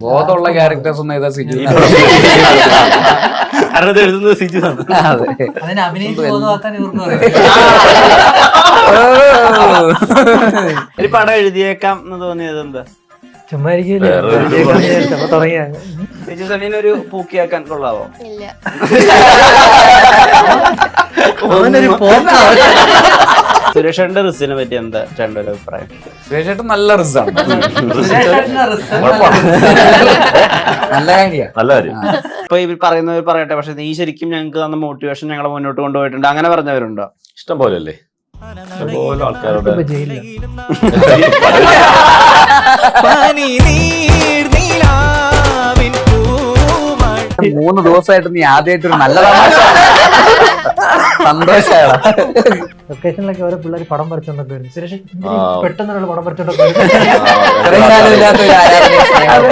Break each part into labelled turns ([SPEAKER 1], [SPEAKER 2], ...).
[SPEAKER 1] ബോധമുള്ള ക്യാരക്ടേഴ്സ് ഒന്നും ഏതാ സിജു
[SPEAKER 2] കാരണം എഴുതുന്നത് സിജു ആണ്
[SPEAKER 3] അതിനെ അഭിനയിച്ച് ബോധമാക്കാൻ ഇവർക്ക് അറിയാം.
[SPEAKER 2] ഒരു പടം എഴുതിയേക്കാം എന്ന് തോന്നിയത് എന്താ?
[SPEAKER 3] ചുമ്മാ തുടങ്ങിയാണ്
[SPEAKER 2] ഒരു പൂക്കിയാക്കാൻ കൊള്ളാവോ?
[SPEAKER 4] ഇല്ല.
[SPEAKER 3] അവനൊരു
[SPEAKER 2] സുരേഷന്റെ റിസിനെ പറ്റി എന്താ ചേട്ടന്റെ ഒരു അഭിപ്രായം?
[SPEAKER 1] സുരേഷേട്ടൻ നല്ല റിസാണ്. നല്ല കാര്യ.
[SPEAKER 5] നല്ല കാര്യം.
[SPEAKER 2] ഇപ്പൊ ഇവർ പറയുന്നവർ പറയട്ടെ പക്ഷെ നീ ശരിക്കും ഞങ്ങൾക്ക് തന്ന മോട്ടിവേഷൻ ഞങ്ങളെ മുന്നോട്ട് കൊണ്ടുപോയിട്ടുണ്ട്. അങ്ങനെ പറഞ്ഞവരുണ്ടോ?
[SPEAKER 5] ഇഷ്ടം പോലെ അല്ലേ ഇഷ്ടം പോലെ ആൾക്കാരുടെ.
[SPEAKER 1] മൂന്ന് ദിവസമായിട്ട് നീ ആദ്യമായിട്ട് ഒരു നല്ല തമാശ. സന്തോഷായടാ
[SPEAKER 3] ലൊക്കേഷനിലൊക്കെ ഓരോ പിള്ളേർ പടം വരച്ചോണ്ടൊക്കെ വരും സുരേഷ് എന്തിനാ
[SPEAKER 5] ആ.
[SPEAKER 3] പെട്ടെന്ന് ഒരാൾ പടം വരച്ചോണ്ടൊക്കെ വരും
[SPEAKER 1] സ്നേഹവും.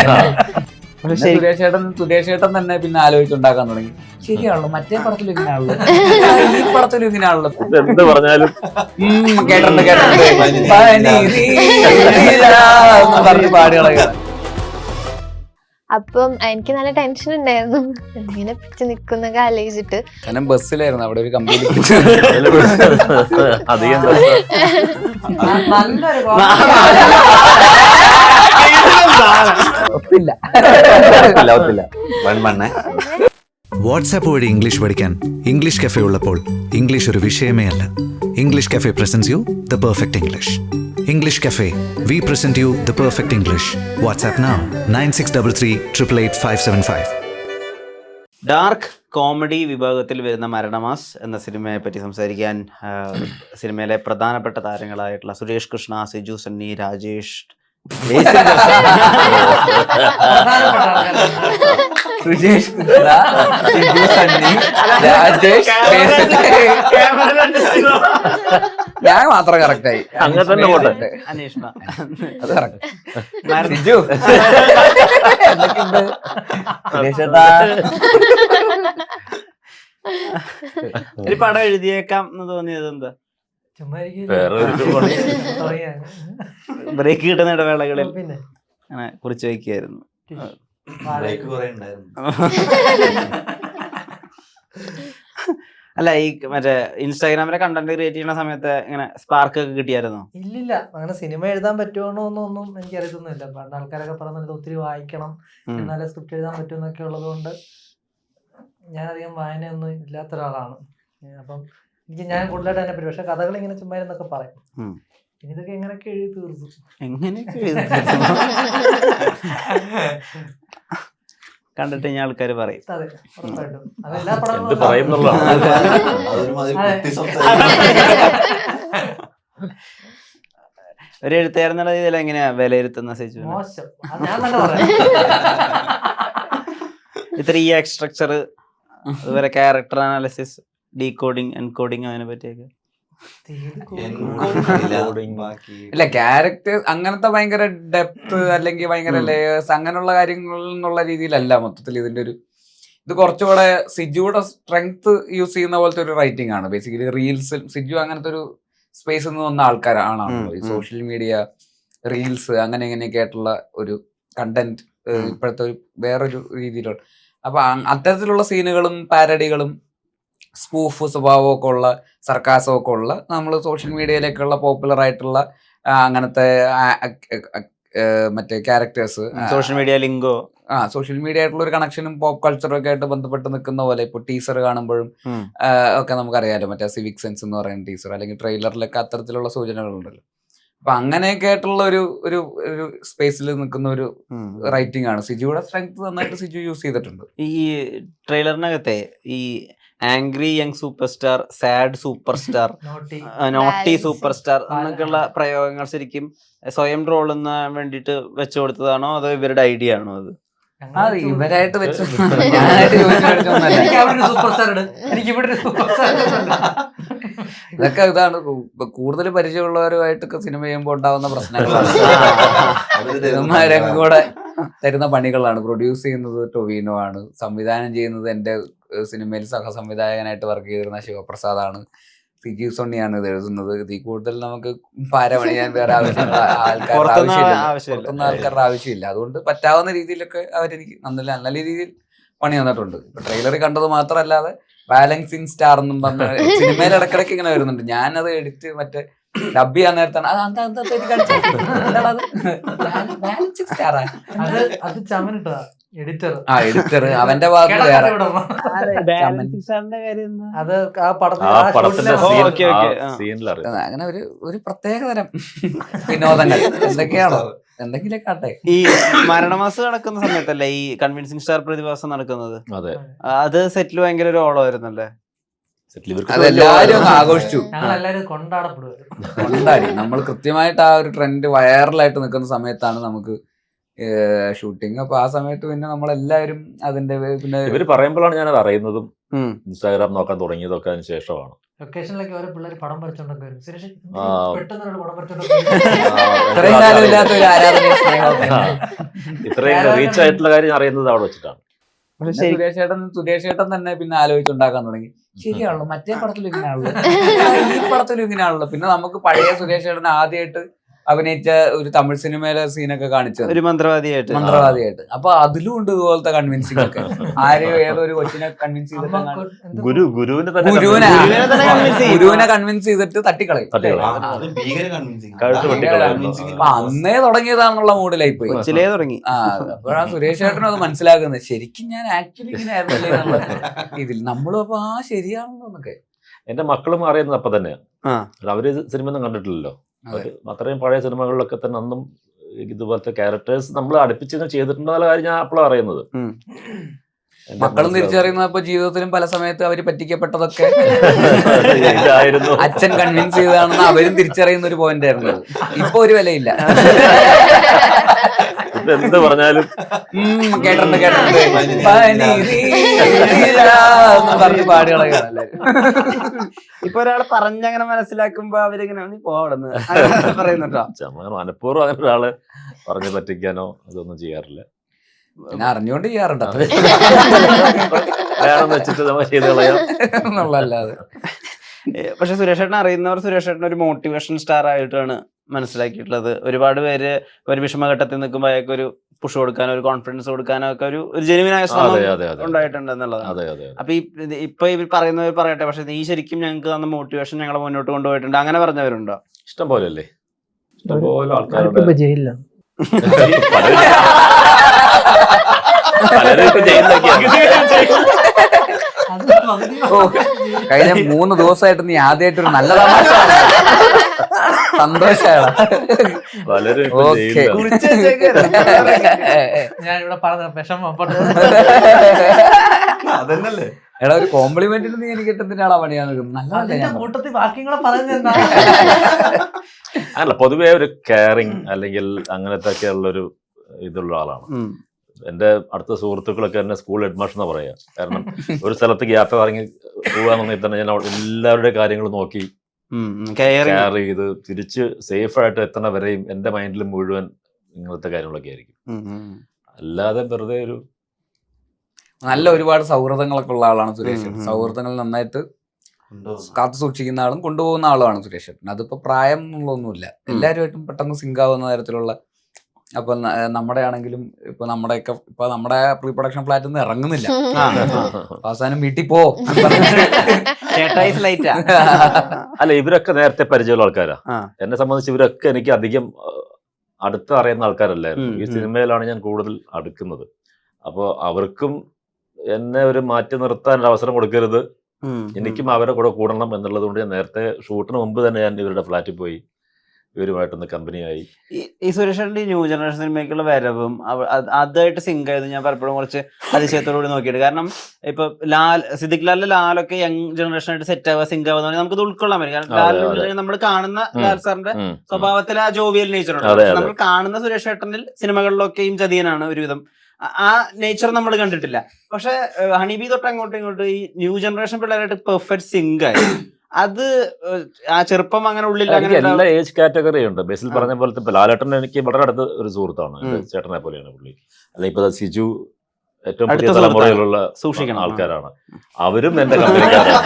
[SPEAKER 1] പിന്നെ സുരേഷേട്ടൻ സുരേഷേട്ടൻ തന്നെ പിന്നെ ആലോചിച്ചുണ്ടാക്കാൻ തുടങ്ങി. ശരിയാണല്ലോ മറ്റേ പടത്തിലും ഇങ്ങനെയാണല്ലോ. ഈ പടത്തിലും ഇങ്ങനെയാണല്ലോ.
[SPEAKER 5] എന്ത് പറഞ്ഞാലും.
[SPEAKER 1] കേട്ടിട്ടുണ്ട് കേട്ടിട്ടുണ്ട്. പറഞ്ഞ് പാടുകളൊക്കെ.
[SPEAKER 4] അപ്പം എനിക്ക് നല്ല ടെൻഷൻ ഉണ്ടായിരുന്നു. ഇങ്ങനെ പിടിച്ച് നിൽക്കുന്ന ആലോചിച്ചിട്ട്.
[SPEAKER 1] കാരണം ബസ്സിലായിരുന്നു അവിടെ ഒരു കമ്പനി
[SPEAKER 5] അധികം
[SPEAKER 1] ഒത്തില്ല.
[SPEAKER 5] ഒത്തില്ല വൺ വൺമണ്ണേ
[SPEAKER 6] വാട്സാപ്പ് വഴി ഇംഗ്ലീഷ് പഠിക്കാൻ ഇംഗ്ലീഷ് കഫേ ഉള്ളപ്പോൾ ഇംഗ്ലീഷ് ഒരു വിഷയമേ അല്ല. English cafe presents you the perfect English English cafe we present you the perfect English WhatsApp now nine six double three triple eight five seven five
[SPEAKER 2] dark comedy വിഭാഗത്തിൽ വരുന്ന മരണമാസ് എന്ന സിനിമയെ പറ്റി സംസാരിക്കാൻ സിനിമയിലെ പ്രധാനപ്പെട്ട താരങ്ങളായിട്ടുള്ള സുരേഷ് കൃഷ്ണ സിജു സണ്ണി രാജേഷ്
[SPEAKER 1] സുജേഷ് കൃഷ്ണ, സിജു സണ്ണി, രാജേഷ്. ഞാൻ മാത്രം കറക്റ്റ് ആയി.
[SPEAKER 5] അങ്ങനെ തന്നെ പോട്ടെ.
[SPEAKER 2] അന്വേഷണ
[SPEAKER 1] അത് കറക്റ്റ്
[SPEAKER 2] മരണ-
[SPEAKER 1] സിജു. എന്തൊക്കെയുണ്ട് സുരേഷേട്ടാ.
[SPEAKER 2] ഒരു പടം എഴുതിയേക്കാം എന്ന് തോന്നിയത് എന്താ? ബ്രേക്ക് കിട്ടുന്ന ഇടവേളകളിൽ.
[SPEAKER 3] പിന്നെ.
[SPEAKER 2] അങ്ങനെ കുറിച്ച് വയ്ക്കുകയായിരുന്നു അല്ല ഈ മറ്റേ ഇൻസ്റ്റാഗ്രാമിലെ കണ്ടന്റ് ക്രിയേറ്റ് ചെയ്യുന്ന സമയത്ത് ഇങ്ങനെ സ്പാർക്ക് ഒക്കെ കിട്ടിയായിരുന്നു?
[SPEAKER 3] ഇല്ലില്ല. അങ്ങനെ സിനിമ എഴുതാൻ പറ്റുമോ എന്നൊന്നും എനിക്ക് അറിയത്തൊന്നുമില്ല പണ്ട് ആൾക്കാരൊക്കെ പറഞ്ഞത് ഒത്തിരി വായിക്കണം. എന്നാലേ സ്ക്രിപ്റ്റ് എഴുതാൻ പറ്റും എന്നൊക്കെ ഉള്ളതുകൊണ്ട് ഞാൻ അധികം വായനയൊന്നും ഇല്ലാത്ത ഒരാളാണ്. അപ്പം എനിക്ക് ഞാൻ കൂടുതലായിട്ട് അതിനെ പറ്റും പക്ഷെ കഥകൾ ഇങ്ങനെ ചുമ്മാ എന്നൊക്കെ പറയും. ഇതൊക്കെ എങ്ങനെയൊക്കെ എഴുതി തീർന്നു
[SPEAKER 2] എങ്ങനെയൊക്കെ എഴുതി കണ്ടിട്ട് ഞാൻ ആൾക്കാർ പറയും. ഒരു എഴുത്തുകാരൻ എന്നുള്ള രീതിയിൽ എങ്ങനെയാ വിലയിരുത്തുന്ന സിജു
[SPEAKER 3] മോശം. ഞാൻ തന്നെ പറയാം.
[SPEAKER 2] ഇത്ര ഈ സ്ട്രക്ചർ അതുപോലെ ക്യാരക്ടർ അനാലിസിസ് ഡീകോഡിങ് എൻകോഡിങ് അതിനെ പറ്റിയൊക്കെ
[SPEAKER 1] ഇല്ല. ക്യാരക്ടർ അങ്ങനത്തെ ഭയങ്കര ഡെപ്ത് അല്ലെങ്കിൽ ഭയങ്കര. ലേയേഴ്സ് അങ്ങനെയുള്ള കാര്യങ്ങളിൽ എന്നുള്ള രീതിയിലല്ല മൊത്തത്തിൽ ഇതിന്റെ ഒരു ഇത് കുറച്ചുകൂടെ സിജുയുടെ സ്ട്രെങ്ത് യൂസ് ചെയ്യുന്ന പോലത്തെ ഒരു റൈറ്റിംഗ് ആണ്. ബേസിക്കലി റീൽസ് സിജു അങ്ങനത്തെ ഒരു സ്പേസിൽ നിന്ന് വന്ന ആൾക്കാരാണ് ഈ സോഷ്യൽ മീഡിയ റീൽസ് അങ്ങനെ ഇങ്ങനെയൊക്കെ ആയിട്ടുള്ള ഒരു കണ്ടന്റ് ഇപ്പോഴത്തെ ഒരു വേറൊരു രീതിയിലുള്ള അപ്പൊ അത്തരത്തിലുള്ള സീനുകളും പാരഡികളും സ്പൂഫ് സ്വഭാവമൊക്കെ ഉള്ള സർക്കാസമൊക്കെ ഉള്ള നമ്മൾ സോഷ്യൽ മീഡിയയിലേക്കുള്ള പോപ്പുലർ ആയിട്ടുള്ള അങ്ങനത്തെ മറ്റേ ക്യാരക്ടേഴ്സ്
[SPEAKER 2] സോഷ്യൽ മീഡിയ ലിങ്കോ?
[SPEAKER 1] ആ സോഷ്യൽ മീഡിയ ആയിട്ടുള്ള ഒരു കണക്ഷനും പോപ്പ് കൾച്ചറും ഒക്കെ ആയിട്ട് ബന്ധപ്പെട്ട് നിൽക്കുന്ന പോലെ ഇപ്പൊ ടീസർ കാണുമ്പോഴും ഒക്കെ നമുക്കറിയാലോ മറ്റേ സിവിക് സെൻസ് എന്ന് പറയുന്ന ടീസർ അല്ലെങ്കിൽ ട്രെയിലറിലൊക്കെ അത്തരത്തിലുള്ള സൂചനകളുണ്ടല്ലോ. അപ്പൊ അങ്ങനെയൊക്കെ ആയിട്ടുള്ള ഒരു ഒരു ഒരു സ്പേസിൽ നിൽക്കുന്ന ഒരു റൈറ്റിംഗ് ആണ്. സിജുയുടെ സ്ട്രെങ്ത് നന്നായിട്ട് സിജു യൂസ് ചെയ്തിട്ടുണ്ട്.
[SPEAKER 2] ഈ ട്രെയിലറിനകത്തെ ഈ angry young superstar sad superstar
[SPEAKER 3] naughty.
[SPEAKER 2] Superstar എന്നൊക്കെയുള്ള പ്രയോഗങ്ങൾ ശരിക്കും സ്വയം ട്രോളുന്ന വേണ്ടിയിട്ട് വെച്ചു കൊടുത്തതാണോ അതോ ഇവരുടെ ഐഡിയ ആണോ അത്?
[SPEAKER 1] ഇവരായിട്ട് വെച്ച്.
[SPEAKER 3] എനിക്ക് അവിടെ ഒരു സൂപ്പർ സ്റ്റാർ എനിക്ക് ഇവിടെ ഒരു സൂപ്പർ സ്റ്റാർ
[SPEAKER 1] ഇതൊക്കെ ഇതാണ്. കൂടുതൽ പരിചയമുള്ളവരുമായിട്ടൊക്കെ സിനിമ ചെയ്യുമ്പോൾ ഉണ്ടാവുന്ന പ്രശ്നങ്ങളാണ്. കൂടെ തരുന്ന പണികളാണ്. പ്രൊഡ്യൂസ് ചെയ്യുന്നത് ടൊവിനോ ആണ്. സംവിധാനം ചെയ്യുന്നത് എന്റെ സിനിമയിൽ സഹസംവിധായകനായിട്ട് വർക്ക് ചെയ്തിരുന്ന ശിവപ്രസാദ് ആണ് സിജി സോണിയാണ് ഇത് എഴുതുന്നത്. ഇതിൽ കൂടുതൽ നമുക്ക് പാരമണിയാൻ വേറെ ആൾക്കാരുടെ ആവശ്യമില്ല. ആൾക്കാരുടെ ആവശ്യമില്ല. അതുകൊണ്ട് പറ്റാവുന്ന രീതിയിലൊക്കെ അവരെനിക്ക് നല്ല നല്ല രീതിയിൽ പണി തന്നിട്ടുണ്ട്. ഇപ്പൊ ട്രെയിലറിൽ കണ്ടത് മാത്രമല്ലാതെ ബാലൻസിങ് സ്റ്റാർ എന്നും പറഞ്ഞ സിനിമയിൽ ഇടക്കിടക്ക് ഇങ്ങനെ വരുന്നുണ്ട്. ഞാനത് എഡിറ്റ് മറ്റേ ഡബ് ചെയ്യാൻ നേരത്താണ് അത്
[SPEAKER 3] ചമനിട്ടതാ എഡിറ്റർ
[SPEAKER 1] ആ എഡിറ്റർ അവന്റെ ഭാഗത്ത് വേറെ.
[SPEAKER 3] അത് ആ പടത്തിൽ
[SPEAKER 1] അങ്ങനെ ഒരു ഒരു പ്രത്യേക തരം വിനോദങ്ങൾ. എന്തൊക്കെയാണോ? എന്തെങ്കിലും ആട്ടെ.
[SPEAKER 2] ഈ മരണമാസം നടക്കുന്ന സമയത്തല്ലേ ഈ കൺവിൻസിങ് സ്റ്റാർ പ്രതിഭാസം നടക്കുന്നത്?
[SPEAKER 5] അതെ.
[SPEAKER 2] അത് സെറ്റിൽ ഭയങ്കര ഒരു ഓളമായിരുന്നല്ലേ?
[SPEAKER 1] അതെല്ലാരും ആഘോഷിച്ചു. കൊണ്ടാടി. നമ്മൾ കൃത്യമായിട്ട് ആ ഒരു ട്രെൻഡ് വൈറലായിട്ട് നിൽക്കുന്ന സമയത്താണ് നമുക്ക് ഷൂട്ടിങ് അപ്പൊ ആ സമയത്ത് പിന്നെ നമ്മളെല്ലാവരും അതിന്റെ പിന്നെ
[SPEAKER 5] ഇവർ പറയുമ്പോഴാണ് ഞാൻ അത് അറിയുന്നതും ഇൻസ്റ്റാഗ്രാം നോക്കാൻ തുടങ്ങിയതൊക്കെ അതിന് ശേഷമാണ്.
[SPEAKER 3] ലൊക്കേഷനിലൊക്കെ ഓരോ പിള്ളേർ പടം വരച്ചോണ്ടൊക്കെ വരും. സുരേഷ് പെട്ടെന്ന് പടം വരച്ചോണ്ടൊക്കെ.
[SPEAKER 1] ഇത്രയും
[SPEAKER 5] റീച്ച് ആയിട്ടുള്ള കാര്യം അറിയുന്നത് അവിടെ വെച്ചിട്ടാണ്.
[SPEAKER 2] പക്ഷെ
[SPEAKER 1] സുരേഷ് ഏട്ടൻ തന്നെ പിന്നെ ആലോചിച്ചുണ്ടാക്കാൻ തുടങ്ങി. ശരിയാണല്ലോ. മറ്റേ പടത്തിലും ഇങ്ങനെയാണല്ലോ. ഈ പടത്തിലും ഇങ്ങനെയാണല്ലോ. പിന്നെ നമുക്ക് പഴയ സുരേഷ് ഏട്ടൻ ആദ്യമായിട്ട് അഭിനയിച്ച ഒരു തമിഴ് സിനിമയിലെ സീനൊക്കെ കാണിച്ചത്.
[SPEAKER 2] ഒരു മന്ത്രവാദിയായിട്ട്.
[SPEAKER 1] മന്ത്രവാദിയായിട്ട്. അപ്പൊ അതിലും ഉണ്ട് ഇതുപോലത്തെ കൺവിൻസിംഗ് ഒക്കെ. ആരെയോ ഏതൊരു ഒരു കൊച്ചിനെ കൺവിൻസ് ചെയ്തിട്ട്
[SPEAKER 5] ഗുരു ഗുരുവിനെ
[SPEAKER 1] ഗുരുവിനെ കൺവിൻസ് ചെയ്തിട്ട് തട്ടിക്കളയും. അപ്പൊ അന്നേ തുടങ്ങിയതാണെന്നുള്ള മൂഡിലായി പോയി
[SPEAKER 2] കൊച്ചിലേ തുടങ്ങി.
[SPEAKER 1] ആ അപ്പോഴാണ് സുരേഷ് ഏട്ടനും അത് മനസ്സിലാക്കുന്നത്. ശരിക്കും ഞാൻ ആക്ച്വലി ഇങ്ങനെ ആയിരുന്നില്ലേ ഇതിൽ നമ്മളും അപ്പൊ ആ ശരിയാണെന്നൊക്കെ.
[SPEAKER 5] എന്റെ മക്കളും അറിയുന്നത് അപ്പൊ തന്നെയാണ് അവർ സിനിമ ഒന്നും കണ്ടിട്ടില്ലല്ലോ. അത്രയും പഴയ സിനിമകളിലൊക്കെ തന്നെ അന്നും ഇതുപോലത്തെ ക്യാരക്ടേഴ്സ് നമ്മൾ അടുപ്പിച്ച് ചെയ്തിട്ടുണ്ടെന്നുള്ള കാര്യം ഞാൻ അപ്പോഴാണ് അറിയുന്നത്.
[SPEAKER 1] മക്കളും. തിരിച്ചറിയുന്നത് ഇപ്പൊ ജീവിതത്തിലും പല സമയത്ത് അവർ പറ്റിക്കപ്പെട്ടതൊക്കെ അച്ഛൻ കൺവിൻസ് ചെയ്തതാണെന്ന് അവരും തിരിച്ചറിയുന്ന ഒരു പോയിന്റ് ആയിരുന്നു. ഇപ്പൊ ഒരു വിലയില്ല.
[SPEAKER 5] എന്ത് പറഞ്ഞാലും
[SPEAKER 1] കേട്ടിട്ടുണ്ട് കേട്ടിട്ടുണ്ട്. പറഞ്ഞ് പാടുകളൊക്കെ
[SPEAKER 2] ഇപ്പൊ ഒരാൾ പറഞ്ഞങ്ങനെ മനസ്സിലാക്കുമ്പോ അവരിങ്ങനെ നീ പറയുന്നുണ്ടോ?
[SPEAKER 5] മനഃപൂർവം അങ്ങനെ ഒരാളെ പറഞ്ഞു പറ്റിക്കാനോ അതൊന്നും ചെയ്യാറില്ല.
[SPEAKER 1] പിന്നെ അറിഞ്ഞുകൊണ്ട് ചെയ്യാറുണ്ട് അത്ര
[SPEAKER 5] വെച്ചിട്ട് നമ്മൾ ചെയ്ത് കളയാം.
[SPEAKER 1] എന്നുള്ളല്ലാതെ
[SPEAKER 2] ഏ, പക്ഷെ സുരേഷ് ഏട്ടൻ അറിയുന്നവർ സുരേഷ് ഏട്ടൻ ഒരു മോട്ടിവേഷൻ സ്റ്റാർ ആയിട്ടാണ് മനസ്സിലാക്കിയിട്ടുള്ളത്. ഒരുപാട് പേര് ഒരു വിഷമഘട്ടത്തിൽ നിൽക്കുമ്പോൾ അയാൾക്ക് ഒരു പുഷ് കൊടുക്കാനോ ഒരു കോൺഫിഡൻസ് കൊടുക്കാനോ ഒക്കെ ഒരു ഒരു ജെനുവിനായ ശ്രമം ഉണ്ടായിട്ടുണ്ട് എന്നുള്ളതാണ്.
[SPEAKER 5] അതെ അതെ
[SPEAKER 2] അപ്പൊ ഈ ഇപ്പൊ ഇവർ പറയുന്നവർ പറയട്ടെ പക്ഷെ നീ ശരിക്കും ഞങ്ങൾക്ക് തന്ന മോട്ടിവേഷൻ ഞങ്ങളെ മുന്നോട്ട് കൊണ്ടുപോയിട്ടുണ്ട്. അങ്ങനെ പറഞ്ഞവരുണ്ടോ?
[SPEAKER 5] ഇഷ്ടം പോലെ അല്ലേ? ഇഷ്ടം പോലെ
[SPEAKER 3] ജയിലിലാണ്
[SPEAKER 5] പലരും പലരും ഇപ്പൊ ജയിലിലൊക്കെയാണ്.
[SPEAKER 1] ഓ കഴിഞ്ഞ മൂന്ന് ദിവസമായിട്ട് നീ ആദ്യമായിട്ടൊരു നല്ല തമാശ സന്തോഷമാണ്
[SPEAKER 5] പലരും ഇപ്പൊ
[SPEAKER 1] ഓക്കേ.
[SPEAKER 3] ഞാൻ ഇവിടെ പറഞ്ഞ വിഷമം
[SPEAKER 2] അതന്നല്ലേ?
[SPEAKER 1] എടാ ഒരു കോംപ്ലിമെന്റിന് നീ എനിക്ക് കിട്ടുന്നതിനാളാ പണിയാൻ നിൽക്കുന്നത്? നല്ലതല്ലേ
[SPEAKER 3] അതിന്റെ
[SPEAKER 1] ഞാൻ പറഞ്ഞത്?
[SPEAKER 3] കൂട്ടത്തിൽ
[SPEAKER 5] അല്ല പൊതുവേ ഒരു കെയറിങ് അല്ലെങ്കിൽ അങ്ങനത്തെ ഒക്കെ ഉള്ളൊരു ഇതുള്ള ആളാണ്.
[SPEAKER 2] ഉം.
[SPEAKER 5] എന്റെ അടുത്ത സുഹൃത്തുക്കളൊക്കെ എന്നെ സ്കൂൾ ഹെഡ്മാസ്റ്റർ എന്ന് പറയാ. കാരണം ഒരു സ്ഥലത്ത് യാത്ര ഇറങ്ങി പോകാന്നുണ്ടെങ്കിൽ തന്നെ ഞാൻ എല്ലാവരുടെ കാര്യങ്ങൾ നോക്കി. കെയർ ചെയ്ത് തിരിച്ച് സേഫ് ആയിട്ട് എത്തണ വരെയും എന്റെ മൈൻഡിൽ മുഴുവൻ ഇങ്ങനത്തെ കാര്യങ്ങളൊക്കെ ആയിരിക്കും. അല്ലാതെ വെറുതെ ഒരു
[SPEAKER 1] നല്ല ഒരുപാട് സൗഹൃദങ്ങളൊക്കെ ഉള്ള ആളാണ് സുരേഷ്. സൗഹൃദങ്ങൾ നന്നായിട്ട് കാത്തു സൂക്ഷിക്കുന്ന ആളും കൊണ്ടുപോകുന്ന ആളുമാണ് സുരേഷ്. അതിപ്പോ പ്രായം എന്നുള്ളതൊന്നുമില്ല. എല്ലാവരുമായിട്ടും പെട്ടെന്ന് സിങ്ക് ആവുന്ന തരത്തിലുള്ള അപ്പൊ നമ്മുടെ ആണെങ്കിലും ഇപ്പൊ നമ്മുടെയൊക്കെ ഇപ്പൊ നമ്മുടെ പ്രീ പ്രൊഡക്ഷൻ ഫ്ലാറ്റിൽ നിന്ന് ഇറങ്ങുന്നില്ല അവസാനം വീട്ടിൽ പോ.
[SPEAKER 2] ചേട്ടായി സ്ലൈറ്റാ
[SPEAKER 5] അല്ല ഇവരൊക്കെ നേരത്തെ പരിചയമുള്ള ആൾക്കാരാ. എന്നെ സംബന്ധിച്ച് ഇവരൊക്കെ എനിക്ക് അധികം അടുത്ത് അറിയുന്ന ആൾക്കാരല്ലായിരുന്നു ഈ സിനിമയിലാണ് ഞാൻ കൂടുതൽ അടുക്കുന്നത്. അപ്പോൾ അവർക്കും എന്നെ ഒരു മാറ്റി നിർത്താൻ ഒരു അവസരം കൊടുക്കരുത്. എനിക്കും അവരെ കൂടെ കൂടണം എന്നുള്ളത് കൊണ്ട് ഞാൻ നേരത്തെ ഷൂട്ടിന് മുമ്പ് തന്നെ ഞാൻ ഇവരുടെ ഫ്ലാറ്റിൽ പോയി. ഇവരുമായിട്ടൊന്ന് കമ്പനിയായി.
[SPEAKER 2] ഈ- ഈ സുരേഷന്റെ ന്യൂ ജനറേഷൻ സിനിമയ്ക്കുള്ള വരവും അതായിട്ട് സിങ്ക് ആയത് ഞാൻ പലപ്പോഴും കുറച്ച് അതിശയത്തോടുകൂടി നോക്കിയിട്ട് കാരണം ഇപ്പൊ ലാൽ സിദ്ദിഖ് ലാലിന്റെ ലാലൊക്കെ യങ് ജനറേഷൻ ആയിട്ട് സെറ്റ് ആവുക സിങ്ക് ആവുക നമുക്ക് ഇത് ഉൾക്കൊള്ളാൻ പറ്റും. കാരണം ലാലിനുള്ളിൽ നമ്മൾ കാണുന്ന ലാൽ സാറിന്റെ. സ്വഭാവത്തിൽ ആ ജോവിയൽ നേച്ചർ ഉണ്ട്. നമ്മൾ കാണുന്ന സുരേഷ് ഏട്ടനിൽ സിനിമകളിലൊക്കെയും ചതിയനാണ് ഒരുവിധം. ആ- ആ നേച്ചർ നമ്മൾ കണ്ടിട്ടില്ല. പക്ഷെ ഹണിബി തൊട്ട് അങ്ങോട്ടും ഇങ്ങോട്ടും ഈ ന്യൂ ജനറേഷൻ പിള്ളേരായിട്ട് പെർഫെക്റ്റ് സിങ്ക് ആയി. അത് ആ ചെറുപ്പം അങ്ങനെ ഉള്ളിൽ
[SPEAKER 5] എനിക്ക്
[SPEAKER 2] അങ്ങനെ
[SPEAKER 5] എല്ലാ. ഏജ് കാറ്റഗറി ഉണ്ട്. ബേസിൽ. പറഞ്ഞ പോലത്തെ ഇപ്പൊ ലാലേട്ടൻ എനിക്ക് വളരെ അടുത്ത ഒരു സുഹൃത്താണ്. ചേട്ടനെ പോലെയാണ് പുള്ളി. അല്ല ഇപ്പൊ ദാ സിജു ഏറ്റവും പുതിയ തലമുറയിലുള്ള
[SPEAKER 2] സൂക്ഷിക്കുന്ന
[SPEAKER 5] ആൾക്കാരാണ്. അവരും എന്റെ കമ്പനിക്കാരാണ്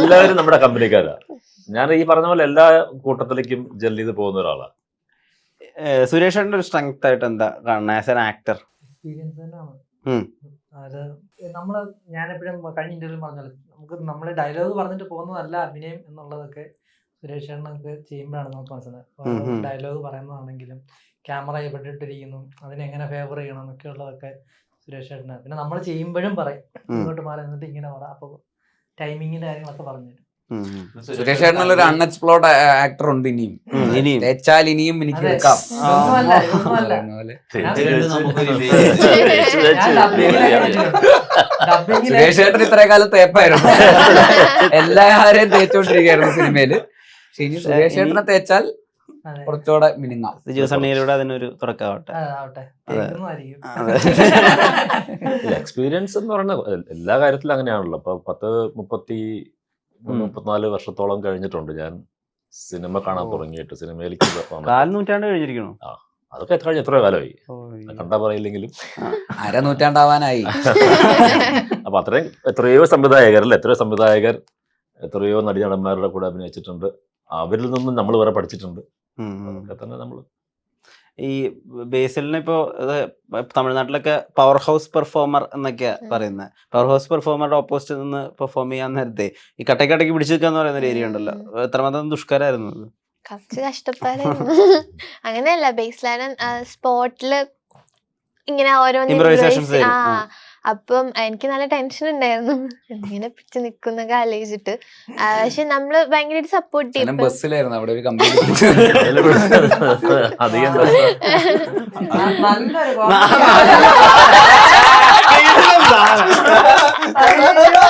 [SPEAKER 5] എല്ലാവരും നമ്മുടെ കമ്പനിക്കാരാണ് ഞാൻ ഈ പറഞ്ഞ പോലെ എല്ലാ കൂട്ടത്തിലേക്കും ജെൽ ചെയ്ത് പോകുന്ന ഒരാളാണ്
[SPEAKER 2] ഏഹ് സുരേഷ് ഒരു സ്ട്രെങ്ത് ആയിട്ട് എന്താ കാണുന്നത് ആസ് എൻ ആക്ടർ
[SPEAKER 3] നമ്മൾ ഞാനെപ്പോഴും കഴിഞ്ഞ ഇന്റർവ്യൂ പറഞ്ഞല്ലോ നമുക്ക് നമ്മൾ ഡയലോഗ് പറഞ്ഞിട്ട് പോകുന്നതല്ല അഭിനയം എന്നുള്ളതൊക്കെ സുരേഷ് ചേട്ടനൊക്കെ ചെയ്യുമ്പോഴാണ് നമുക്ക് മനസ്സിലായത്. ഡയലോഗ് പറയുന്നതാണെങ്കിലും ക്യാമറ എവിടെയിട്ടിരിക്കുന്നു അതിനെങ്ങനെ ഫേവർ ചെയ്യണം എന്നൊക്കെ ഉള്ളതൊക്കെ സുരേഷ് ചേട്ടന് പിന്നെ നമ്മൾ ചെയ്യുമ്പോഴും പറയും ഇങ്ങോട്ട് മാറി എന്നിട്ട് ഇങ്ങനെ പറ അപ്പോൾ ടൈമിങ്ങിന്റെ കാര്യങ്ങളൊക്കെ പറഞ്ഞു തരും.
[SPEAKER 1] സുരേഷ് ചേട്ടനുള്ള ഒരു അൺഎക്സ്പ്ലോർഡ് ആക്ടർ ഉണ്ട് ഇനിയും
[SPEAKER 2] ഇനിയും
[SPEAKER 1] തേച്ചാൽ ഇനിയും എനിക്ക്. എടുക്കാം പറയുന്ന സുരേഷ് ഏട്ടൻ ഇത്രയും കാലം തേപ്പായിരുന്നു. എല്ലാവരെയും തേച്ചോണ്ടിരിക്കുകയായിരുന്നു സിനിമയിൽ. പക്ഷെ ഇനി സുരേഷ് ഏട്ടനെ തേച്ചാൽ കുറച്ചുകൂടെ മിനിങ്ങാം.
[SPEAKER 2] സിജു സണ്ണിയിലൂടെ അതിനൊരു അതെ.
[SPEAKER 5] എക്സ്പീരിയൻസ് എന്ന് പറയുന്നത് എല്ലാ കാര്യത്തിലും അങ്ങനെയാണല്ലോ. അപ്പൊ പത്ത് മുപ്പത്തി. മുപ്പത്തിനാല് വർഷത്തോളം കഴിഞ്ഞിട്ടുണ്ട് ഞാൻ സിനിമ കാണാൻ. തുടങ്ങിയിട്ട് സിനിമയിലേക്ക്.
[SPEAKER 2] കാൽ നൂറ്റാണ്ട് കഴിഞ്ഞിരിക്കണു.
[SPEAKER 5] അതൊക്കെ എത്ര എത്രയോ കാലമായി. കണ്ടാ പറയില്ലെങ്കിലും.
[SPEAKER 1] അര നൂറ്റാണ്ടാവാനായി
[SPEAKER 5] അപ്പൊ അത്രയും എത്രയോ സംവിധായകർ അല്ലെ എത്രയോ സംവിധായകർ എത്രയോ നടി നടന്മാരുടെ കൂടെ അഭിനയിച്ചിട്ടുണ്ട്. അവരിൽ നിന്നും നമ്മൾ വേറെ പഠിച്ചിട്ടുണ്ട്. അതൊക്കെ തന്നെ നമ്മൾ
[SPEAKER 2] ഈ ബേസിലിന് ഇപ്പോ തമിഴ്നാട്ടിലൊക്കെ പവർ ഹൗസ് പെർഫോമർ
[SPEAKER 4] എന്നൊക്കെ.
[SPEAKER 2] പറയുന്നത് പവർ ഹൗസ് പെർഫോമറുടെ ഓപ്പോസിറ്റ് നിന്ന് പെർഫോം ചെയ്യാൻ നേരത്തെ ഈ കട്ടയ്ക്കട്ടയ്ക്ക് പിടിച്ചു നിൽക്കുക എന്ന് പറയുന്ന ഒരു ഏരിയ ഉണ്ടല്ലോ. എത്രമാത്രം ദുഷ്കരായിരുന്നു അത്?
[SPEAKER 4] കുറച്ച് കഷ്ടപ്പാടായിരുന്നു. അങ്ങനെയല്ല ബേസ് ലൈൻ സ്പോട്ടിൽ ഇങ്ങനെ ഓരോന്ന് ആ. അപ്പം എനിക്ക് നല്ല ടെൻഷൻ ഉണ്ടായിരുന്നു. ഇങ്ങനെ പിടിച്ച് നിക്കുന്നൊക്കെ ആലോചിച്ചിട്ട്. പക്ഷെ നമ്മൾ ഭയങ്കരമായിട്ട് സപ്പോർട്ട് ചെയ്യും.
[SPEAKER 1] ബസ്സിലായിരുന്നു. അവിടെ ഒരു കമ്പനി
[SPEAKER 5] അധികം
[SPEAKER 3] നല്ലൊരു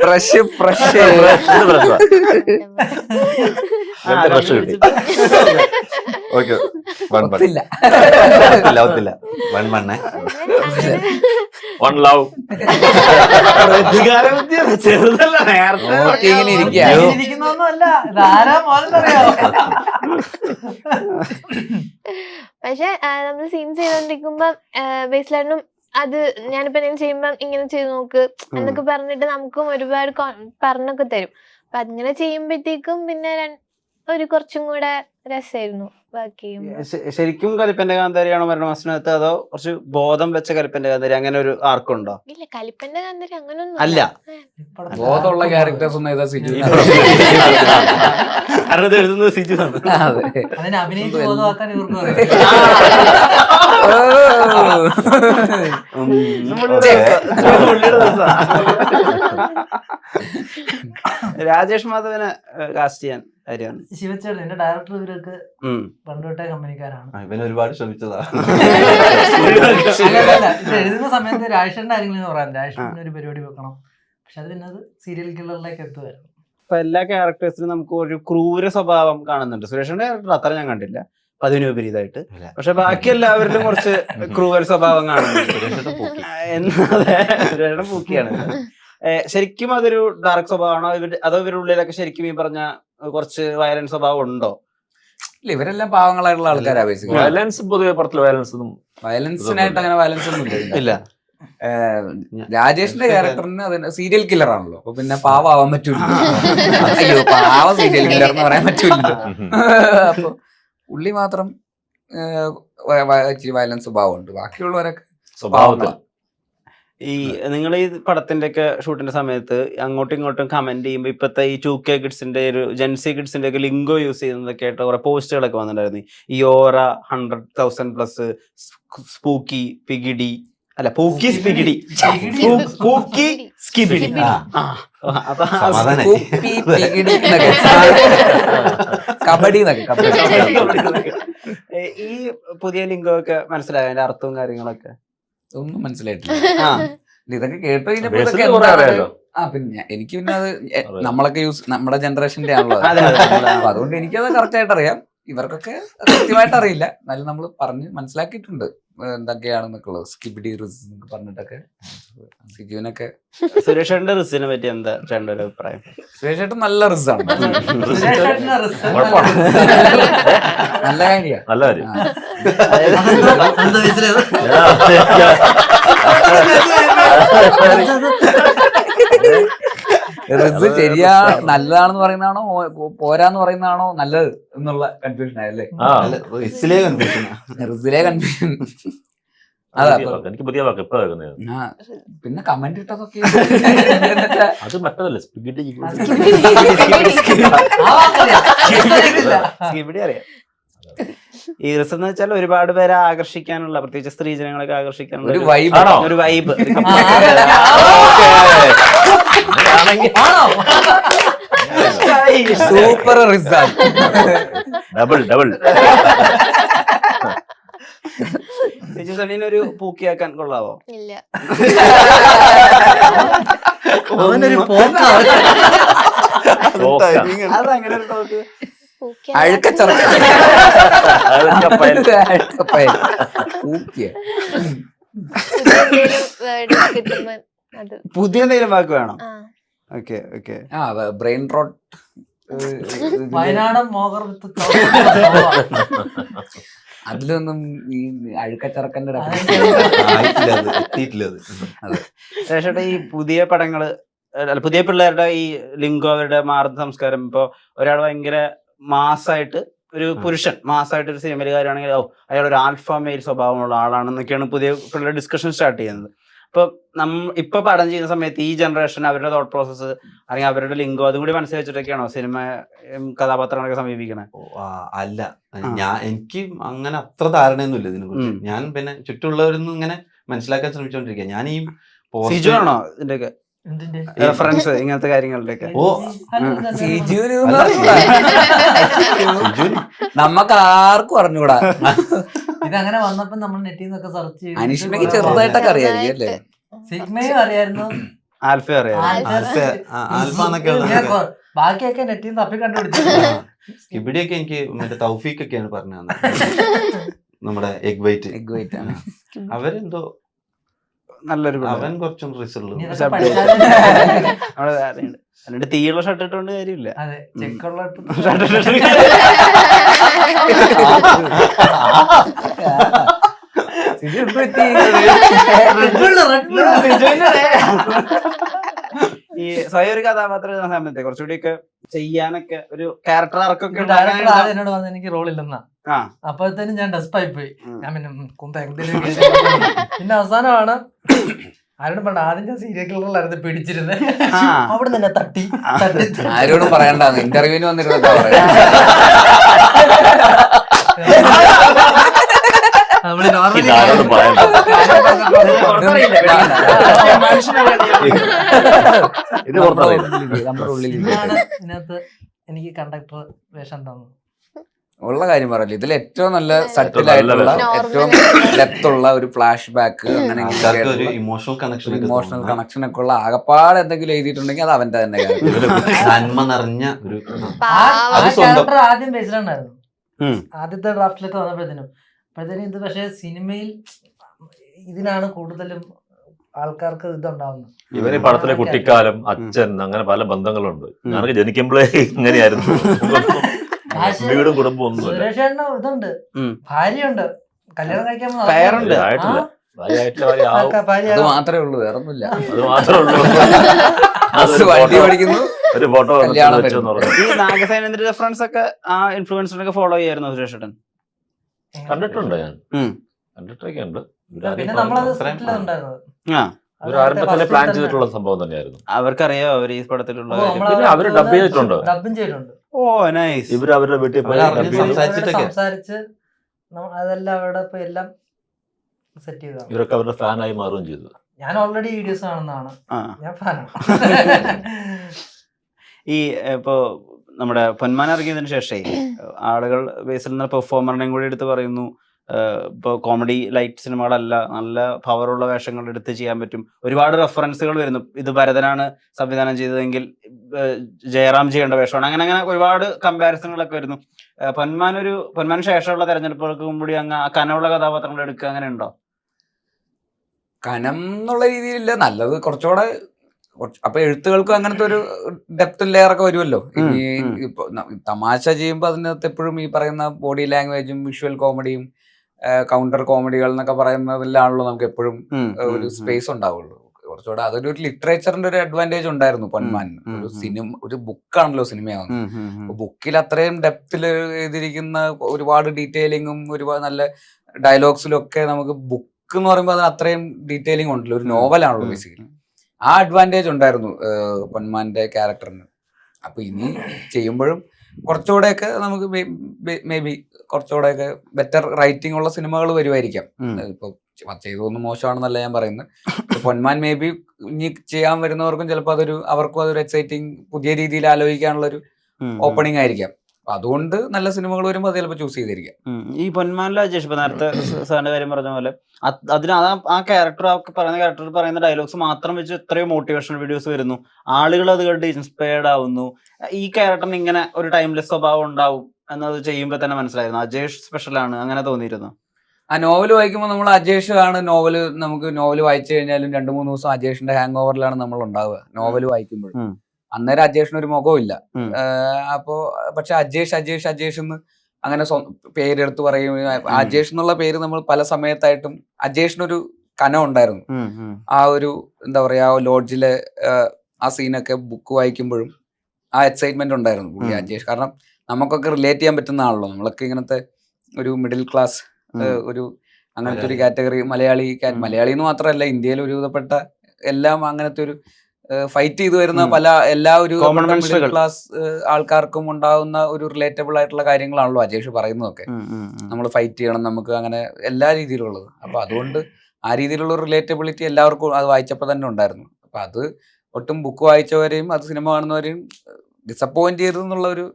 [SPEAKER 1] ഫ്രഷ് ഫ്രഷ്
[SPEAKER 5] ഫ്രഷ് കിട്ടി.
[SPEAKER 7] ഓക്കെ. വൺ വൺ
[SPEAKER 1] ഒത്തില്ല.
[SPEAKER 7] ഒത്തില്ല ഒത്തില്ല. വൺ വണ്ണേ
[SPEAKER 5] വൺ ലവ്
[SPEAKER 2] ചെറുതല്ല നേരത്തെ
[SPEAKER 1] നോക്കി ഇങ്ങനെ ഇരിക്കുക.
[SPEAKER 3] ഇരിക്കുന്നൊന്നുമല്ല.
[SPEAKER 4] പക്ഷെ നമ്മൾ സീൻസ് ചെയ്തോണ്ടിരിക്കുമ്പോ ബേസ് ലൈനും അത് ഞാനിപ്പോ എന്തെങ്കിലും ചെയ്യുമ്പോ ഇങ്ങനെ ചെയ്ത് നോക്ക് എന്നൊക്കെ പറഞ്ഞിട്ട് നമുക്കും ഒരുപാട് പറഞ്ഞൊക്കെ തരും. അപ്പൊ അങ്ങനെ ചെയ്യുമ്പോഴത്തേക്കും പിന്നെ ഒരു കുറച്ചും കൂടെ രസമായിരുന്നു
[SPEAKER 2] ശ- ശരിക്കും കലിപ്പന്റെ കാന്താരിയാണോ മരണമാസത്തിനകത്ത് അതോ കുറച്ച് ബോധം വെച്ച കലിപ്പന്റെ കാന്താരി അങ്ങനെ ഒരു ആർക്കുണ്ടോ?
[SPEAKER 4] ഇല്ല കലിപ്പന്റെ കാന്തരി അങ്ങനൊന്നും
[SPEAKER 2] അല്ല.
[SPEAKER 1] ബോധമുള്ള ക്യാരക്ടേഴ്സ് ഒന്നും ഏതാ സിജു
[SPEAKER 2] കാരണം ഇത് എഴുതുന്നത് സിജു ആണ്.
[SPEAKER 3] അതിനെ അഭിനയിച്ച് ബോധമാക്കാൻ ഇവർക്ക് അറിയാം
[SPEAKER 1] ഓ.
[SPEAKER 2] രാജേഷ് മാധവനെ കാസ്റ്റ് ചെയ്യാൻ. കാര്യമാണ്.
[SPEAKER 3] ശിവച്ചേട്ടൻ എന്റെ ഡയറക്ടർ ഇവരൊക്കെ പണ്ടോട്ടെ കമ്പനിക്കാരാണ്.
[SPEAKER 7] ഇവൻ ഒരുപാട് ശ്രമിച്ചതാ.
[SPEAKER 3] അല്ലല്ല, ഇത് എഴുതുന്ന സമയത്ത് രാജേഷന്റെ കാര്യങ്ങൾ പറയാം. രാജേഷന് ഒരു പരിപാടി വെക്കണം. പക്ഷെ അത് പിന്നെ അത് സീരിയൽ കില്ലറിലേക്ക് എത്തുമായിരുന്നു
[SPEAKER 2] ഇപ്പൊ എല്ലാ ക്യാരക്ടേഴ്സിനും നമുക്ക് ഒരു ക്രൂര സ്വഭാവം കാണുന്നുണ്ട്. സുരേഷിന്റെ ക്യാരക്ടർ അത്ര ഞാൻ കണ്ടില്ല. പതിന് വിപരീതമായിട്ട് പക്ഷെ ബാക്കി എല്ലാവരിലും കുറച്ച് ക്രൂവൽ സ്വഭാവം കാണുന്നുണ്ട്. എന്നാതെ സുരേഷിന്റെ പൂക്കിയാണ്. ശരിക്കും അതൊരു ഡാർക്ക് സ്വഭാവമാണോ? അതോ ഇവരുടെ ഉള്ളിലൊക്കെ ശരിക്കും ഈ പറഞ്ഞ കുറച്ച് വയലൻസ് സ്വഭാവം ഉണ്ടോ?
[SPEAKER 1] ഇല്ല ഇവരെല്ലാം പാവങ്ങളായിട്ടുള്ള ആൾക്കാരാ ബേസിക്കലി
[SPEAKER 5] വയലൻസ് പൊതുവെ പുറത്തുള്ള വയലൻസ് ഒന്നും
[SPEAKER 1] വയലൻസിനായിട്ട് അങ്ങനെ വയലൻസ് ഒന്നും ഇല്ല. രാജേഷിന്റെ ക്യാരക്ടറിന് അതിന് സീരിയൽ കില്ലർ ആണല്ലോ. അപ്പൊ പിന്നെ പാവാവാൻ പറ്റൂല. അയ്യോ പാവ സീരിയൽ കില്ലർ എന്ന് പറയാൻ പറ്റൂല. അപ്പൊ പുള്ളി മാത്രം ഇച്ചിരി വയലൻസ് സ്വഭാവമുണ്ട് ബാക്കിയുള്ളവരൊക്കെ
[SPEAKER 5] സ്വഭാവത്തിൽ.
[SPEAKER 2] ഈ നിങ്ങൾ ഈ പടത്തിന്റെ ഒക്കെ ഷൂട്ടിന്റെ സമയത്ത് അങ്ങോട്ടും ഇങ്ങോട്ടും കമന്റ് ചെയ്യുമ്പോൾ ഇപ്പത്തെ ഈ ടു കെ കിഡ്സിന്റെ ഒരു ജെൻസി കിഡ്സിന്റെ ഒക്കെ ലിങ്കോ യൂസ് ചെയ്യുന്നതൊക്കെ ആയിട്ട് കുറെ പോസ്റ്റുകളൊക്കെ വന്നിട്ടുണ്ടായിരുന്നു. ഈ aura hundred thousand plus spooky പിഗിഡി അല്ല പൂക്കി സ്പിഗിഡി. പൂക്കി സ്കിബിഡി.
[SPEAKER 1] കബഡി
[SPEAKER 2] ഈ പുതിയ ലിംഗോ ഒക്കെ മനസ്സിലായോ? അതിന്റെ അർത്ഥവും കാര്യങ്ങളൊക്കെ?
[SPEAKER 1] ഒന്നും മനസ്സിലായിട്ടില്ല.
[SPEAKER 2] ആ.
[SPEAKER 1] ഇതൊക്കെ കേട്ടു കഴിഞ്ഞപ്പോ
[SPEAKER 5] കുറെ? അറിയാലോ.
[SPEAKER 1] ആ പിന്നെ എനിക്ക് പിന്നെ അത് എ- നമ്മളൊക്കെ യൂസ് നമ്മുടെ ജനറേഷന്റെ ആണല്ലോ അതെ. അപ്പൊ അതുകൊണ്ട് എനിക്കത് കറക്റ്റ് ആയിട്ട് അറിയാം ഇവർക്കൊക്കെ കൃത്യമായിട്ട് അറിയില്ല എന്നാലും നമ്മൾ പറഞ്ഞ് മനസ്സിലാക്കിയിട്ടുണ്ട്. ഏഹ് എന്തൊക്കെയാണെന്നൊക്കെ ഉള്ളത് സ്കിബിഡി റിസ് പറഞ്ഞിട്ടൊക്കെ. സിജുവിനൊക്കെ
[SPEAKER 2] സുരേഷേട്ടന്റെ റിസിനെ പറ്റി എന്താ ചേട്ടന്റെ ഒരു അഭിപ്രായം?
[SPEAKER 1] സുരേഷേട്ടൻ നല്ല റിസാണ്.
[SPEAKER 5] ആണ്
[SPEAKER 1] നല്ല കാര്യ.
[SPEAKER 5] നല്ല കാര്യം.
[SPEAKER 2] അതായത്?
[SPEAKER 1] റിസ് ശരിയാ നല്ലതാണെന്ന് പറയുന്നതാണോ പോരാന്ന് പറയുന്നതാണോ നല്ലത് എന്നുള്ള കൺഫ്യൂഷൻ ആയല്ലേ
[SPEAKER 7] റിസിലെ കൺഫ്യൂഷൻ
[SPEAKER 1] റിസിലെ കൺഫ്യൂഷൻ
[SPEAKER 5] എനിക്ക് പുതിയ വാക്ക് ഇപ്പൊ
[SPEAKER 1] പിന്നെ കമന്റ് ഇട്ടതൊക്കെ
[SPEAKER 5] അത് മറ്റതല്ലേ.
[SPEAKER 2] ഇവിടെ അറിയാം. ഈ റിസ് എന്ന് വെച്ചാൽ ഒരുപാട് പേരെ ആകർഷിക്കാനുള്ള പ്രത്യേകിച്ച് സ്ത്രീ ജനങ്ങളൊക്കെ ആകർഷിക്കാനുള്ള
[SPEAKER 1] ഒരു
[SPEAKER 5] ആണോ?
[SPEAKER 2] ഒരു vibe
[SPEAKER 1] super result
[SPEAKER 5] double double
[SPEAKER 2] ഒരു പൂക്കിയാക്കാൻ കൊള്ളാവോ?
[SPEAKER 4] ഇല്ല.
[SPEAKER 3] അവനൊരു പോക്ക.
[SPEAKER 2] അത് ഒരു ടോക്ക്
[SPEAKER 5] അഴുക്കപ്പയൽ.
[SPEAKER 1] ഊക്കിയ.
[SPEAKER 4] പുതിയ
[SPEAKER 2] എന്തെങ്കിലും വാക്ക് വേണം? Okay okay.
[SPEAKER 1] ആ ബ്രെയിൻ റോട്ട്.
[SPEAKER 3] വയനാടൻ
[SPEAKER 1] അതിലൊന്നും ഈ അഴുക്കച്ചറക്കന്റെ
[SPEAKER 2] ശേഷം ഈ പുതിയ പടങ്ങൾ പുതിയ പിള്ളേരുടെ ഈ ലിംഗോ അവരുടെ മാറുന്ന സംസ്കാരം ഇപ്പൊ ഒരാൾ ഭയങ്കര മാസായിട്ട് ഒരു പുരുഷൻ മാസമായിട്ട് ഒരു സിനിമയിൽ കാര്യമാണെങ്കിൽ ഓ അയാൾ ഒരു ആൽഫ മെയിൽ സ്വഭാവമുള്ള ആളാണെന്നൊക്കെയാണ് പുതിയ പിള്ളേർ ഡിസ്കഷൻ സ്റ്റാർട്ട് ചെയ്യുന്നത്. ഇപ്പൊ നമ്മ ഇപ്പൊ പഠനം ചെയ്യുന്ന സമയത്ത് ഈ ജനറേഷൻ അവരുടെ തോട്ട് പ്രോസസ്സ് അല്ലെങ്കിൽ അവരുടെ ലിംഗോ അതും കൂടി മനസ്സിൽ വെച്ചിട്ടൊക്കെയാണോ സിനിമ കഥാപാത്രങ്ങളൊക്കെ സമീപിക്കണേ?
[SPEAKER 7] അല്ല. ഞാൻ എനിക്ക് അങ്ങനെ അത്ര ധാരണയൊന്നുമില്ല ഇതിനെ കുറിച്ച് ഞാൻ പിന്നെ ചുറ്റുള്ളവരൊന്നും ഇങ്ങനെ മനസ്സിലാക്കാൻ ശ്രമിച്ചോണ്ടിരിക്കുക ഞാൻ ഈ
[SPEAKER 2] ആണോ ഇതിന്റെയൊക്കെ? റെഫറൻസ് ഇങ്ങനത്തെ കാര്യങ്ങളിലൊക്കെ.
[SPEAKER 7] ഓ.
[SPEAKER 1] സിജുവിന്
[SPEAKER 7] അല്ല, സിജു.
[SPEAKER 1] നമ്മക്ക് ആർക്കും അറിഞ്ഞൂടാ
[SPEAKER 3] ഇതങ്ങനെ വന്നപ്പോ നമ്മൾ നെറ്റിൽ നിന്നൊക്കെ സെർച്ച് ചെയ്തു
[SPEAKER 1] അനിഷ്മയ്ക്ക് ചെറുതായിട്ടൊക്കെ അറിയായിരിക്കും അല്ലേ
[SPEAKER 3] സിഗ്മയും അറിയായിരുന്നു.
[SPEAKER 2] ആൽഫ അറിയാം.
[SPEAKER 3] ആൽഫ-
[SPEAKER 7] ആൽഫ
[SPEAKER 3] ബാക്കിയൊക്കെ നെറ്റിൽ നിന്ന് തപ്പി കണ്ടുപിടിച്ചു
[SPEAKER 7] ഇവിടെയൊക്കെ എനിക്ക് മറ്റേ തൗഫീഖ് ഒക്കെയാണ് പറഞ്ഞു തന്നത്. നമ്മുടെ എഗ് വൈറ്റ്.
[SPEAKER 1] എഗ് വൈറ്റ് ആണ്
[SPEAKER 7] അവരെന്തോ
[SPEAKER 2] നല്ലൊരു.
[SPEAKER 7] അവൻ കുറച്ചും.
[SPEAKER 2] അല്ലാണ്ട് തീയുള്ള ഷർട്ട് ഇട്ടുകൊണ്ട് കാര്യമില്ല ഷർട്ട് ഈ സ്വയം ഒരു കഥാപാത്രം എഴുതുന്ന സമയത്ത് കുറച്ചുകൂടി ഒക്കെ ചെയ്യാനൊക്കെ ഒരു ക്യാരക്ടർ ആർക്കൊക്കെ
[SPEAKER 3] ഡയറക്ടർ ആദ്യം എന്നോട് പറഞ്ഞ എനിക്ക് റോൾ ഇല്ലെന്നാ. അപ്പോഴത്തേനും ഞാൻ ഡെസ്പായി പോയി. ഞാൻ പിന്നെ കുന്ത എന്തെങ്കിലും. പിന്നെ അവസാനമാണ് ആരോടും പണ്ട് ആദ്യം ഞാൻ സീരിയൽ കിളറിലായിരുന്നു പിടിച്ചിരുന്നത്. അവിടെ തന്നെ തട്ടി.
[SPEAKER 1] ആരോടും പറയണ്ടെന്ന് ഇന്റർവ്യൂവിന് വന്നിരുന്നതാ പറയാ
[SPEAKER 3] നമ്മൾ normally
[SPEAKER 5] ഇതാരോടും പറയണ്ട.
[SPEAKER 2] പുറത്തറിയില്ല,
[SPEAKER 5] ഇത് പുറത്തറിയില്ല
[SPEAKER 1] നമ്മുടെ ഉള്ളിൽ
[SPEAKER 3] ഇതിനകത്ത് എനിക്ക് കണ്ടക്ടർ വേഷം തന്നു
[SPEAKER 1] ഉള്ള കാര്യം പറയല്ലോ ഇതിൽ ഏറ്റവും നല്ല
[SPEAKER 4] ഏറ്റവും
[SPEAKER 5] നല്ല
[SPEAKER 1] ആയിട്ടുള്ള ഏറ്റവും ഡെപ്തുള്ള ഒരു ഫ്ലാഷ് ബാക്ക് അങ്ങനെ
[SPEAKER 7] ആൾക്കാർക്ക് ഒരു ഇമോഷണൽ കണക്ഷൻ
[SPEAKER 1] ഇമോഷണൽ കണക്ഷൻ ഒക്കെ ഉള്ള ആകപ്പാട് എന്തെങ്കിലും എഴുതിയിട്ടുണ്ടെങ്കിൽ അത് അവന്റെ തന്നെ കാര്യം.
[SPEAKER 7] നന്മ നിറഞ്ഞ ഒരു
[SPEAKER 3] ആ
[SPEAKER 4] പാവം.
[SPEAKER 7] അത് സ്വന്തം.
[SPEAKER 3] ക്യാരക്ടർ ആദ്യം ബേസിലുണ്ടായിരുന്നു
[SPEAKER 2] ഉം.
[SPEAKER 3] ആദ്യത്തെ ഡ്രാഫ്റ്റിലൊക്കെ വന്നപ്പോഴത്തേനും അപ്പോഴത്തേനും ഇത് പക്ഷേ സിനിമയിൽ ഇതിനാണ് കൂടുതലും ആൾക്കാർക്ക് ഇതുണ്ടാവുന്നത്.
[SPEAKER 5] ഇവർ പടത്തിലെ കുട്ടിക്കാലം അച്ഛൻ അങ്ങനെ പല ബന്ധങ്ങളുണ്ട്. ഞാനൊക്കെ ജനിക്കുമ്പോഴേ ഇങ്ങനെയായിരുന്നു. വീടും കുടുംബവും
[SPEAKER 3] സുരേഷ് ചേട്ടന് ഇതുണ്ട്. ഭാര്യയുണ്ട്. കല്യാണം കഴിക്കാൻ.
[SPEAKER 5] ആയിട്ടില്ല.
[SPEAKER 1] അത് മാത്രമേ ഉള്ളൂ വേറെ ഒന്നുമില്ല
[SPEAKER 5] അത് മാത്രമേ ഉള്ളൂ.
[SPEAKER 1] വണ്ടി
[SPEAKER 5] ഒരു ഫോട്ടോ
[SPEAKER 2] ഈ നാഗസേനന്റെ ഒക്കെ ആ ഇൻഫ്ലുവൻസറിനൊക്കെ ഫോളോ ചെയ്യായിരുന്നു സുരേഷ് ഏട്ടൻ
[SPEAKER 5] കണ്ടിട്ടുണ്ട് ഞാൻ. കണ്ടിട്ടൊക്കെ ഉണ്ട് ഒരു ആരംഭത്തിലെ പ്ലാൻ ചെയ്തിട്ടുള്ള സംഭവം തന്നെയായിരുന്നു.
[SPEAKER 2] അവർക്കറിയോ അവർ ഈ പടത്തിലുള്ള
[SPEAKER 5] പിന്നെ
[SPEAKER 3] അവർ
[SPEAKER 5] ഡബ് ചെയ്തിട്ടുണ്ട്.
[SPEAKER 2] ഓ നൈസ്
[SPEAKER 5] ഇവർ അവരുടെ വീട്ടിൽ ചെയ്തു.
[SPEAKER 3] സംസാരിച്ച് അതെല്ലാം അവിടെ ഇപ്പൊ എല്ലാം സെറ്റ് ചെയ്തതാണ്
[SPEAKER 5] ഇവരൊക്കെ അവരുടെ ഫാനായി മാറുകയും ചെയ്തു.
[SPEAKER 3] ഞാൻ ഓൾറെഡി വീഡിയോസ് കാണുന്നതാണ്. ഞാൻ ഫാനാണ്
[SPEAKER 2] ഈ ഇപ്പോ നമ്മുടെ പൊന്മാൻ ഇറങ്ങിയതിനു ശേഷമേ ആളുകൾ ബേസിൽ നിന്ന് പെർഫോമറിനെയും കൂടി എടുത്ത് പറയുന്നു ഇപ്പോൾ കോമഡി ലൈറ്റ് സിനിമകളല്ല നല്ല പവറുള്ള വേഷങ്ങൾ എടുത്ത് ചെയ്യാൻ പറ്റും. ഒരുപാട് റെഫറൻസുകൾ വരുന്നു. ഇത് ഭരതനാണ് സംവിധാനം ചെയ്തതെങ്കിൽ ജയറാം ചെയ്യേണ്ട വേഷമാണ്. അങ്ങനെ അങ്ങനെ ഒരുപാട് കമ്പാരിസണുകളൊക്കെ വരുന്നു. പൊന്മാൻ ഒരു പൊന്മാൻ ശേഷമുള്ള തെരഞ്ഞെടുപ്പുകൾക്ക് കൂടി അങ്ങ് ആ കനമുള്ള കഥാപാത്രങ്ങൾ എടുക്കുക അങ്ങനെ ഉണ്ടോ?
[SPEAKER 1] കനം എന്നുള്ള രീതിയിലില്ല. നല്ലത് കുറച്ചുകൂടെ കുറച്ച് അപ്പൊ എഴുത്തുകൾക്കും അങ്ങനത്തെ ഒരു ഡെപ്ത് ലെയറൊക്കെ ഒക്കെ വരുമല്ലോ. ഈ തമാശ ചെയ്യുമ്പോൾ അതിനകത്ത് എപ്പോഴും ഈ പറയുന്ന ബോഡി ലാംഗ്വേജും വിഷ്വൽ കോമഡിയും കൗണ്ടർ കോമഡികൾ എന്നൊക്കെ പറയുന്നതിലാണല്ലോ നമുക്ക് എപ്പോഴും ഒരു സ്പേസ് ഉണ്ടാവുള്ളൂ. കുറച്ചുകൂടെ അതൊരു ലിറ്ററേച്ചറിന്റെ ഒരു അഡ്വാന്റേജ് ഉണ്ടായിരുന്നു പൊന്മാൻ. ഒരു സിനിമ ഒരു ബുക്കാണല്ലോ സിനിമയാവുന്നത്. ബുക്കിൽ അത്രയും ഡെപ്തിൽ എഴുതിയിരിക്കുന്ന ഒരുപാട് ഡീറ്റെയിലിങ്ങും ഒരുപാട് നല്ല ഡയലോഗ്സിലും ഒക്കെ നമുക്ക് ബുക്ക് എന്ന് പറയുമ്പോൾ അത് അത്രയും ഡീറ്റെയിലിംഗ് ഉണ്ടല്ലോ. ഒരു നോവലാണല്ലോ ബേസിക്കലി ആ അഡ്വാന്റേജ് ഉണ്ടായിരുന്നു പൊന്മാന്റെ ക്യാരക്ടറിന് അപ്പൊ ഇനി ചെയ്യുമ്പോഴും കുറച്ചുകൂടെയൊക്കെ നമുക്ക് മേ ബി കുറച്ചുകൂടെയൊക്കെ ബെറ്റർ റൈറ്റിംഗ് ഉള്ള സിനിമകൾ വരുമായിരിക്കാം. ഇപ്പൊ ചെയ്തൊന്നും മോശമാണെന്നല്ല ഞാൻ പറയുന്നത് പൊന്മാൻ മേ ബി ഇനി ചെയ്യാൻ വരുന്നവർക്കും ചിലപ്പോൾ അതൊരു അവർക്കും അതൊരു എക്സൈറ്റിംഗ് പുതിയ രീതിയിൽ ആലോചിക്കാനുള്ള ഒരു
[SPEAKER 2] ഉം, ഉം.
[SPEAKER 1] ഓപ്പണിംഗ് ആയിരിക്കാം അതുകൊണ്ട് നല്ല സിനിമകൾ വരുമ്പോൾ അത് ചിലപ്പോൾ ചൂസ് ചെയ്തിരിക്കാം.
[SPEAKER 2] ഈ പൊന്മാൻ അജേഷ് ഇപ്പൊ നേരത്തെ സാറിന്റെ കാര്യം പറഞ്ഞ പോലെ അത് അതിന് ആ ആ ക്യാരക്ടർ പറയുന്ന ക്യാരക്ടർ പറയുന്ന ഡയലോഗ്സ് മാത്രം വെച്ച് എത്രയോ മോട്ടിവേഷണൽ വീഡിയോസ് വരുന്നു. ആളുകൾ അത് കണ്ട് ഇൻസ്പയർഡ് ആവുന്നു. ഈ ക്യാരക്ടറിന് ഇങ്ങനെ ഒരു ടൈംലെസ് സ്വഭാവം ഉണ്ടാവും എന്നത് ചെയ്യുമ്പോൾ തന്നെ മനസ്സിലായിരുന്നു. അജേഷ് സ്പെഷ്യൽ ആണ് അങ്ങനെ തോന്നിയിരുന്നു?
[SPEAKER 1] ആ നോവൽ വായിക്കുമ്പോൾ നമ്മൾ അജേഷ് ആണ് നോവൽ നമുക്ക് നോവൽ വായിച്ചു കഴിഞ്ഞാലും രണ്ടു മൂന്ന് ദിവസം അജേഷിന്റെ ഹാങ് ഓവറിലാണ് നമ്മൾ ഉണ്ടാവുക നോവൽ വായിക്കുമ്പോൾ. അന്നേരം അജേഷിന് ഒരു മുഖവും ഇല്ല അപ്പോ പക്ഷെ അജേഷ് അജേഷ് അജേഷ് എന്ന് അങ്ങനെ പേരെടുത്ത് പറയും. അജേഷ് എന്നുള്ള പേര് നമ്മൾ പല സമയത്തായിട്ടും അജേഷിനൊരു കനം ഉണ്ടായിരുന്നു. ആ ഒരു എന്താ പറയാ ലോഡ്ജിലെ ആ സീനൊക്കെ ബുക്ക് വായിക്കുമ്പോഴും ആ എക്സൈറ്റ്മെന്റ് ഉണ്ടായിരുന്നു പുള്ളി അജേഷ്. കാരണം നമുക്കൊക്കെ റിലേറ്റ് ചെയ്യാൻ പറ്റുന്ന ആണല്ലോ നമ്മളൊക്കെ ഇങ്ങനത്തെ ഒരു മിഡിൽ ക്ലാസ് ഒരു അങ്ങനത്തെ ഒരു കാറ്റഗറി മലയാളി മലയാളി എന്ന് മാത്രമല്ല ഇന്ത്യയിൽ ഒരുവിധപ്പെട്ട എല്ലാം അങ്ങനത്തെ ഒരു ഫൈറ്റ് ചെയ്തു വരുന്ന പല എല്ലാ ഒരു മിഡിൽ ക്ലാസ് ആൾക്കാർക്കും ഉണ്ടാകുന്ന ഒരു റിലേറ്റബിൾ ആയിട്ടുള്ള കാര്യങ്ങളാണല്ലോ അജേഷ് പറയുന്നതൊക്കെ. നമ്മൾ ഫൈറ്റ് ചെയ്യണം നമുക്ക് അങ്ങനെ എല്ലാ രീതിയിലുള്ളത്. അപ്പൊ അതുകൊണ്ട് ആ രീതിയിലുള്ള റിലേറ്റബിലിറ്റി എല്ലാവർക്കും അത് വായിച്ചപ്പോൾ തന്നെ ഉണ്ടായിരുന്നു. അപ്പൊ അത് ഒട്ടും ബുക്ക് വായിച്ചവരെയും അത് സിനിമ കാണുന്നവരെയും ഡിസപ്പോയിന്റ് ചെയ്തെന്നുള്ള ഒരു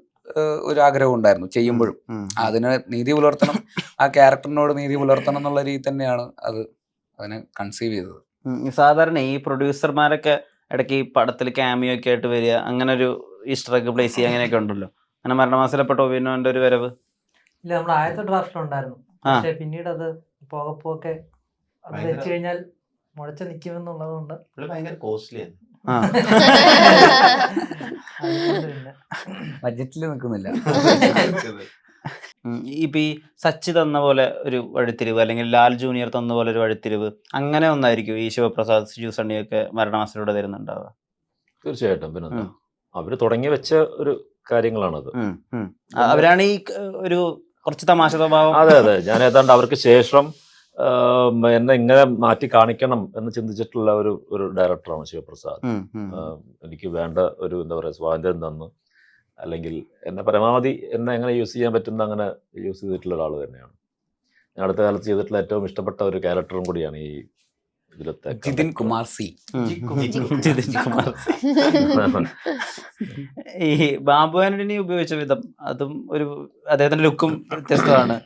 [SPEAKER 1] ഒരു ആഗ്രഹം ഉണ്ടായിരുന്നു ചെയ്യുമ്പോഴും. അതിന് നീതി പുലർത്തണം ആ ക്യാരക്ടറിനോട് നീതി പുലർത്തണം എന്നുള്ള രീതി തന്നെയാണ് അത് അതിനെ കൺസീവ് ചെയ്തത്.
[SPEAKER 2] സാധാരണ ഈ പ്രൊഡ്യൂസർമാരൊക്കെ ഇടയ്ക്ക് ഈ പടത്തിൽ ക്യാമിയോ ഒക്കെ ആയിട്ട് വരിക അങ്ങനെ ഒരു ഈസ്റ്റർ ഒക്കെ പ്ലേസ് ചെയ്യുക അങ്ങനെയൊക്കെ ഉണ്ടല്ലോ. അങ്ങനെ മരണമാസത്തിലപ്പെട്ട ഒബിനോന്റെ ഒരു വരവ്.
[SPEAKER 3] ഇല്ല നമ്മൾ ആദ്യത്തെ ഡ്രാഫ്റ്റ് ഉണ്ടായിരുന്നു. പക്ഷേ പിന്നീട് അത് പോകപ്പോക്കെ അത് വെച്ച് കഴിഞ്ഞാൽ മുളച്ച് നിൽക്കുമെന്നുള്ളത് കൊണ്ട്
[SPEAKER 7] പുള്ളി ഭയങ്കര കോസ്റ്റ്ലി ആണ്.
[SPEAKER 2] ആ.
[SPEAKER 3] അതുകൊണ്ട്
[SPEAKER 1] നിൽക്കുന്നില്ല.
[SPEAKER 2] ഇപ്പൊ ഈ സച്ചി തന്ന പോലെ ഒരു വഴിത്തിരിവ് അല്ലെങ്കിൽ ലാൽ ജൂനിയർ തന്ന പോലെ ഒരു വഴിത്തിരിവ് അങ്ങനെ ഒന്നായിരിക്കും ഈ ശിവപ്രസാദ് സിജു സണ്ണിയൊക്കെ മരണമാസത്തിലൂടെ തരുന്നുണ്ടാവുക.
[SPEAKER 5] തീർച്ചയായിട്ടും. പിന്നെ അവർ തുടങ്ങി വെച്ച ഒരു കാര്യങ്ങളാണത്.
[SPEAKER 2] അവരാണ് ഈ ഒരു കുറച്ച് തമാശ സ്വഭാവം.
[SPEAKER 5] അതെ അതെ. ഞാൻ ഏതാണ്ട് അവർക്ക് ശേഷം എന്നെ ഇങ്ങനെ മാറ്റി കാണിക്കണം എന്ന് ചിന്തിച്ചിട്ടുള്ള ഒരു ഒരു ഡയറക്ടറാണ് ശിവപ്രസാദ്. എനിക്ക് വേണ്ട ഒരു എന്താ പറയാ സ്വാതന്ത്ര്യം തന്നു. അല്ലെങ്കിൽ എന്നെ പരമാവധി എന്നെ എങ്ങനെ യൂസ് ചെയ്യാൻ പറ്റുന്ന അങ്ങനെ യൂസ് ചെയ്തിട്ടുള്ള ഒരാൾ തന്നെയാണ്. ഞാൻ അടുത്ത കാലത്ത് ചെയ്തിട്ടുള്ള ഏറ്റവും ഇഷ്ടപ്പെട്ട ഒരു ക്യാരക്ടറും കൂടിയാണ് ഈ ഇതിലത്തെ
[SPEAKER 1] ജിതിൻ കുമാർ സി.
[SPEAKER 2] ജിതിൻ കുമാർ. ഈ ബാബു ആന്റണി ഉപയോഗിച്ച വിധം അതും ഒരു അദ്ദേഹത്തിന്റെ ലുക്കും വ്യത്യസ്തമാണ്.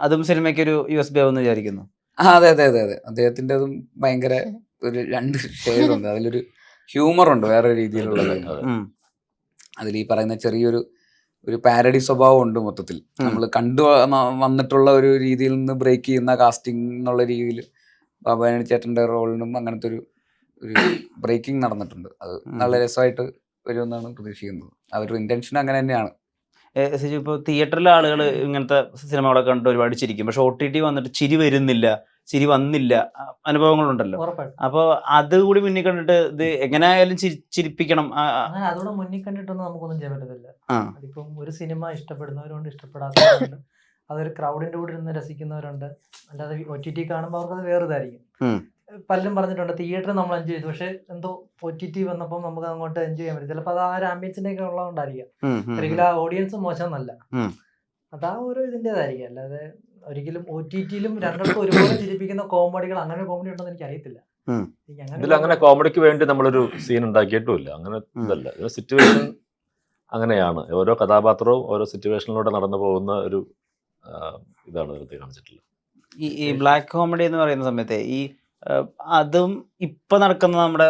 [SPEAKER 2] അതും സിനിമയ്ക്ക് ഒരു യു എസ് ബി ആവുമെന്ന് വിചാരിക്കുന്നു.
[SPEAKER 1] ആ അതെ അതെ അതെ അതെ. അദ്ദേഹത്തിന്റെ ഭയങ്കര ഒരു രണ്ട് ഷെയ്ഡ് ഉണ്ട്. അതിലൊരു ഹ്യൂമർ ഉണ്ട് വേറെ രീതിയിലുള്ള
[SPEAKER 5] അതെ.
[SPEAKER 2] ഉം,
[SPEAKER 1] അതിൽ ഈ പറയുന്ന ചെറിയൊരു ഒരു പാരഡി സ്വഭാവം ഉണ്ട് മൊത്തത്തിൽ നമ്മൾ കണ്ടു വന്നിട്ടുള്ള ഒരു രീതിയിൽ നിന്ന് ബ്രേക്ക് ചെയ്യുന്ന കാസ്റ്റിംഗ് എന്നുള്ള രീതിയിൽ ബാബാനി ചേട്ടന്റെ റോളിനും അങ്ങനത്തെ ഒരു ഒരു ബ്രേക്കിംഗ് നടന്നിട്ടുണ്ട്. അത് നല്ല രസമായിട്ട് വരുമെന്നാണ് പ്രതീക്ഷിക്കുന്നത്. അവരുടെ ഇന്റൻഷൻ അങ്ങനെ തന്നെയാണ്.
[SPEAKER 2] ഇപ്പോൾ തിയേറ്ററിലെ ആളുകൾ ഇങ്ങനത്തെ സിനിമകളൊക്കെ കണ്ടിട്ട് ഒരുപാട് ചിരിക്കും. പക്ഷെ ഒ ടി ടി വന്നിട്ട് ചിരി വരുന്നില്ല. ചിരി വന്നില്ല. അനുഭവങ്ങളുണ്ടല്ലോ.
[SPEAKER 3] അപ്പൊ
[SPEAKER 2] അപ്പോൾ അത് കൂടി മുന്നിൽ കണ്ടിട്ട് ഇത് എങ്ങനെയായാലും ചിരി ചിരിപ്പിക്കണം.
[SPEAKER 3] അതോടെ മുന്നിൽ കണ്ടിട്ടൊന്നും നമുക്കൊന്നും ചെയ്യാൻ പറ്റത്തില്ല. അതിപ്പം ഒരു സിനിമ ഇഷ്ടപ്പെടുന്നവരുണ്ട് ഇഷ്ടപ്പെടാത്തവരുണ്ട്. അതൊരു ക്രൗഡിന്റെ കൂടെ ഇരുന്ന് രസിക്കുന്നവരുണ്ട്. അല്ലാതെ ഒ ടി ടി കാണുമ്പോൾ അവർക്ക് അത്
[SPEAKER 2] വേറെതായിരിക്കും
[SPEAKER 3] പലരും പറഞ്ഞിട്ടുണ്ട് തിയേറ്ററിൽ നമ്മൾ എൻജോയ് ചെയ്തു. പക്ഷെ എന്തോ ഒ ടി ടി വന്നപ്പോൾ നമുക്ക് അങ്ങോട്ട് എൻജോയ് ചെയ്യാൻ പറ്റും ചിലപ്പോൾ അത് ആ ഒരു ആംബിയൻസിന്റെ ഒക്കെ ഉള്ളതുകൊണ്ടായിരിക്കാം ആ ഓഡിയൻസ് മോശമെന്നല്ല. അതാ ഓരോ ഇതിന്റെതായിരിക്കും അല്ലാതെ ഒരിക്കലും ഒ ടി ടിയിലും രണ്ടിടത്തും ഒരുപോലെ ചിരിപ്പിക്കുന്ന കോമഡികൾ അങ്ങനെ കോമഡി ഉണ്ടെന്ന് എനിക്ക് അറിയത്തില്ല
[SPEAKER 5] ഇതിൽ അങ്ങനെ കോമഡിക്ക് വേണ്ടി നമ്മളൊരു സീൻ ഉണ്ടാക്കിയിട്ടുമില്ല. അങ്ങനെ ഇതല്ല. ഇത് സിറ്റുവേഷൻ അങ്ങനെയാണ്. ഓരോ കഥാപാത്രവും ഓരോ സിറ്റുവേഷനിലൂടെ നടന്നു പോകുന്ന ഒരു ഇതാണ് കാണിച്ചിട്ടുള്ളത്.
[SPEAKER 2] ഈ ഈ ബ്ലാക്ക് കോമഡി എന്ന് പറയുന്ന സമയത്തെ ഈ അതും ഇപ്പൊ നടക്കുന്ന നമ്മുടെ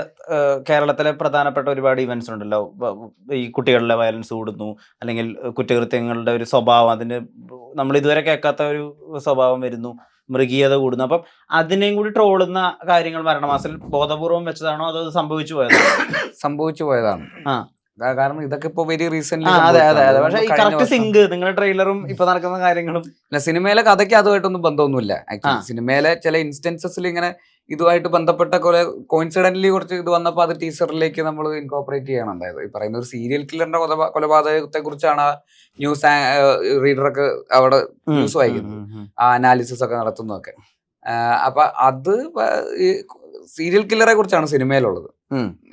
[SPEAKER 2] കേരളത്തിലെ പ്രധാനപ്പെട്ട ഒരുപാട് ഇവന്റ്സ് ഉണ്ടല്ലോ. ഈ കുട്ടികളുടെ വയലൻസ് കൂടുന്നു അല്ലെങ്കിൽ കുറ്റകൃത്യങ്ങളുടെ ഒരു സ്വഭാവം അതിന് നമ്മൾ ഇതുവരെ കേൾക്കാത്ത ഒരു സ്വഭാവം വരുന്നു മൃഗീയത കൂടുന്നു. അപ്പം അതിനെയും കൂടി ട്രോളുന്ന കാര്യങ്ങൾ മരണമാസത്തിൽ ബോധപൂർവം വെച്ചതാണോ അതോ സംഭവിച്ചു പോയതാണോ?
[SPEAKER 1] സംഭവിച്ചു പോയതാണ്.
[SPEAKER 2] ആ.
[SPEAKER 1] കാരണം ഇതൊക്കെ ഇപ്പൊ വെരി റീസെന്റ്
[SPEAKER 2] അതെ അതെ അതെ. പക്ഷെ ഈ കറക്റ്റ് സിങ്ക് നിങ്ങളുടെ ട്രെയിലറും ഇപ്പൊ നടക്കുന്ന കാര്യങ്ങളും
[SPEAKER 1] സിനിമയിലെ കഥയ്ക്ക് അതുമായിട്ടൊന്നും ബന്ധമൊന്നുമില്ല സിനിമയിലെ ചില ഇൻസ്റ്റൻസസിൽ ഇങ്ങനെ ഇതുമായിട്ട് ബന്ധപ്പെട്ട കുറെ കോയിൻസിഡന്റലി കുറച്ച് ഇത് വന്നപ്പോൾ അത് ടീസറിലേക്ക് നമ്മൾ ഇൻകോപ്പറേറ്റ് ചെയ്യണം. അതായത് ഈ പറയുന്ന ഒരു സീരിയൽ കില്ലറിന്റെ കൊലപാ- കൊലപാതകത്തെ കുറിച്ചാണ് ന്യൂസ് റീഡറൊക്കെ അവിടെ ന്യൂസ് വായിക്കുന്നത്. ആ അനാലിസിസ് ഒക്കെ നടത്തുന്നതൊക്കെ. അപ്പൊ അത് ഈ സീരിയൽ കില്ലറെ കുറിച്ചാണ് സിനിമയിലുള്ളത്.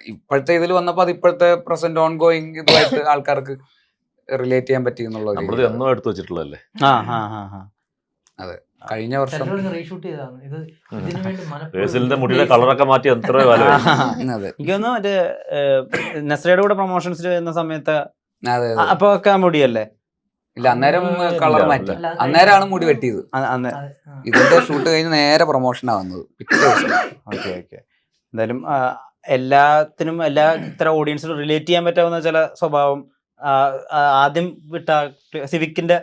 [SPEAKER 1] ഇപ്പോഴത്തെ ഇതിൽ വന്നപ്പോൾ അത് ഇപ്പോഴത്തെ പ്രസന്റ് ഓൺ ഗോയിങ് ഇതുമായിട്ട് ആൾക്കാർക്ക് റിലേറ്റ് ചെയ്യാൻ പറ്റി എന്നുള്ളത് ഒരു
[SPEAKER 5] നമ്മളിത്
[SPEAKER 1] രീതിയാണ്.
[SPEAKER 5] എന്നോ എടുത്തു വെച്ചിട്ടുള്ളതല്ലേ?
[SPEAKER 2] ആ ആ ആ ആ
[SPEAKER 1] കഴിഞ്ഞ വർഷം.
[SPEAKER 3] റീഷൂട്ട് ചെയ്തതാണ്. ഇത് ഇതിനു വേണ്ടി മനഃപൂർവം
[SPEAKER 5] ബേസിലിന്റെ മുടിയുടെ കളറൊക്കെ മാറ്റി എത്ര
[SPEAKER 2] എനിക്കൊന്ന് മറ്റേ നെസ്രയുടെ കൂടെ പ്രൊമോഷൻസിൽ വരുന്ന സമയത്ത് അപ്പൊ ഒക്കെ മുടിയല്ലേ?
[SPEAKER 1] ഇല്ല അന്നേരം കളർ മാറ്റി. അന്നേരമാണ് മുടി വെട്ടിയത്.
[SPEAKER 2] അ-
[SPEAKER 3] അതെ,
[SPEAKER 1] ഇതിന്റെ ഷൂട്ട് കഴിഞ്ഞ് നേരെ പ്രൊമോഷനാ വന്നത്.
[SPEAKER 2] Okay okay. എന്തായാലും എല്ലാത്തിനും എല്ലാ ഇത്ര ഓഡിയൻസിനും റിലേറ്റ് ചെയ്യാൻ പറ്റാവുന്ന ചില സ്വഭാവം ആദ്യം വിട്ട സിവിക്കിന്റെ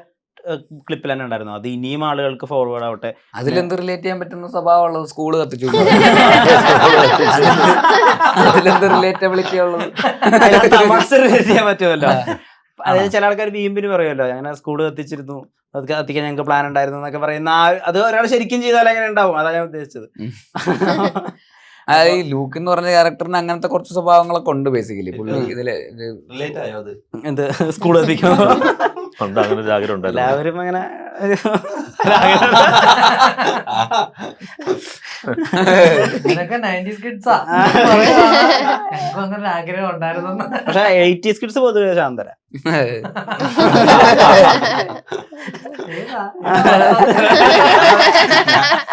[SPEAKER 2] ക്ലിപ്പിൽ തന്നെ ഉണ്ടായിരുന്നു അത് ഇനിയും ആളുകൾക്ക് ഫോർവേഡ് ആവട്ടെ.
[SPEAKER 1] അതിലെന്ത് റിലേറ്റ് ചെയ്യാൻ പറ്റുന്ന സ്വഭാവമുള്ളത് സ്കൂൾ കത്തിച്ചു അതിലെന്ത് റിലേറ്റബിലിറ്റി ഉള്ളത്?
[SPEAKER 2] തമാശ ചെയ്യാൻ പറ്റുമല്ലോ. അതായത് ചില ആൾക്കാർ വീമ്പിന് പറയുമല്ലോ അങ്ങനെ സ്കൂൾ കത്തിച്ചിരുന്നു. അത് കത്തിക്കാൻ ഞങ്ങൾക്ക് പ്ലാൻ ഉണ്ടായിരുന്നു എന്നൊക്കെ പറയുന്ന ആ അത് ഒരാൾ ശരിക്കും ചെയ്താൽ അങ്ങനെ ഉണ്ടാവും അതാണ് ഞാൻ ഉദ്ദേശിച്ചത്.
[SPEAKER 1] ഈ ലൂക്ക് എന്ന് പറഞ്ഞ ക്യാരക്ടറിന് അങ്ങനത്തെ കുറച്ച് സ്വഭാവങ്ങളൊക്കെ ഉണ്ട് ബേസിക്കലി പുള്ളി
[SPEAKER 7] ഇതിൽ
[SPEAKER 2] എന്ത്? സ്കൂൾ കത്തിക്കണം
[SPEAKER 5] പണ്ട് അങ്ങനെ ഒരു ആഗ്രഹം ഉണ്ടായിരുന്നു
[SPEAKER 2] എല്ലാവരും അങ്ങനെ
[SPEAKER 3] ആഗ്രഹം ഉണ്ടായിരുന്നു
[SPEAKER 2] പക്ഷെ എയ്റ്റീസ് കിഡ്സ് പൊതുവെ ശാന്തര.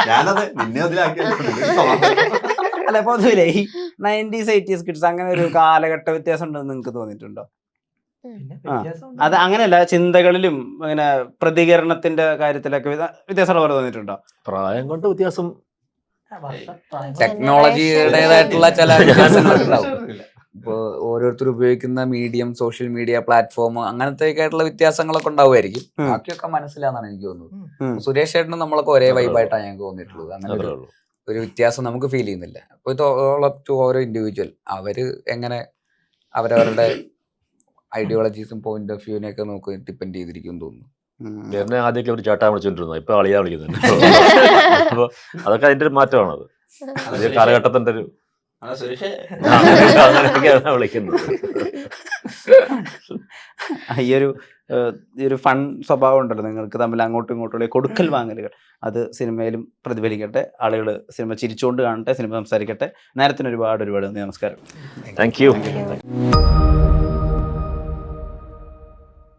[SPEAKER 7] ഞാനത് നിന്നെ
[SPEAKER 2] അല്ല പൊതുവില്ലേ ഈ നയന്റീസ് എയ്റ്റീസ് കിഡ്സ് അങ്ങനെ ഒരു കാലഘട്ട വ്യത്യാസം ഉണ്ടെന്ന് നിങ്ങൾക്ക് തോന്നിയിട്ടുണ്ടോ. അത് അങ്ങനെയല്ല ചിന്തകളിലും അങ്ങനെ പ്രതികരണത്തിന്റെ കാര്യത്തിലൊക്കെ വ്യത്യാസങ്ങൾ വ്യത്യാസമുള്ള പോലെ തോന്നിയിട്ടുണ്ടോ
[SPEAKER 5] പ്രായം കൊണ്ട് വ്യത്യാസം.
[SPEAKER 3] ആ, വർഷം പ്രായം.
[SPEAKER 1] ടെക്നോളജിയുടേതായിട്ടുള്ള ചില വ്യത്യാസങ്ങൾ ഉണ്ടാവും ഇപ്പൊ ഓരോരുത്തർ ഉപയോഗിക്കുന്ന മീഡിയം സോഷ്യൽ മീഡിയ പ്ലാറ്റ്ഫോം അങ്ങനത്തെ ആയിട്ടുള്ള വ്യത്യാസങ്ങളൊക്കെ ഉണ്ടാവുമായിരിക്കും. ബാക്കിയൊക്കെ മനസ്സിലാന്നാണ് എനിക്ക് തോന്നുന്നത്. സുരേഷ് ചേട്ടനും നമ്മളൊക്കെ ഒരേ. വൈബായിട്ടാണ് ഞങ്ങൾക്ക് തോന്നിയിട്ടുള്ളത്. അങ്ങനെ ഒരു ഒരു വ്യത്യാസം നമുക്ക് ഫീൽ ചെയ്യുന്നില്ല. അപ്പൊ ഇത് ഓൾ അപ് ടു ഓരോ ഇൻഡിവിജ്വൽ അവർ എങ്ങനെ അവരവരുടെ ഐഡിയോളജീസും പോയിന്റ് ഓഫ് വ്യൂവിനെയൊക്കെ നമുക്ക് ഡിപ്പെൻഡ് ചെയ്തിരിക്കും തോന്നുന്നു.
[SPEAKER 5] എന്നെ ആദ്യമൊക്കെ ഒരു ചേട്ടാ വിളിച്ചോണ്ടിരുന്നു ഇപ്പൊ അളിയാ വിളിക്കുന്നുണ്ട് അപ്പൊ അതൊക്കെ അതിന്റെ ഒരു മാറ്റമാണത് അത്. കാലഘട്ടത്തിന്റെ ഒരു
[SPEAKER 7] സുരേഷ്.
[SPEAKER 5] അങ്ങനെയൊക്കെയാണ് വിളിക്കുന്നത്.
[SPEAKER 2] ഈ ഒരു ഈ ഒരു ഫൺ സ്വഭാവം ഉണ്ടല്ലോ. നിങ്ങൾക്ക് തമ്മിൽ അങ്ങോട്ടും ഇങ്ങോട്ടുള്ള ഉള്ള കൊടുക്കൽ വാങ്ങലുകൾ. അത് സിനിമയിലും പ്രതിഫലിക്കട്ടെ. ആളുകൾ സിനിമ ചിരിച്ചുകൊണ്ട് കാണട്ടെ സിനിമ സംസാരിക്കട്ടെ. നേരത്തിന് ഒരുപാട് ഒരുപാട് നന്ദി. നമസ്കാരം.
[SPEAKER 5] Thank you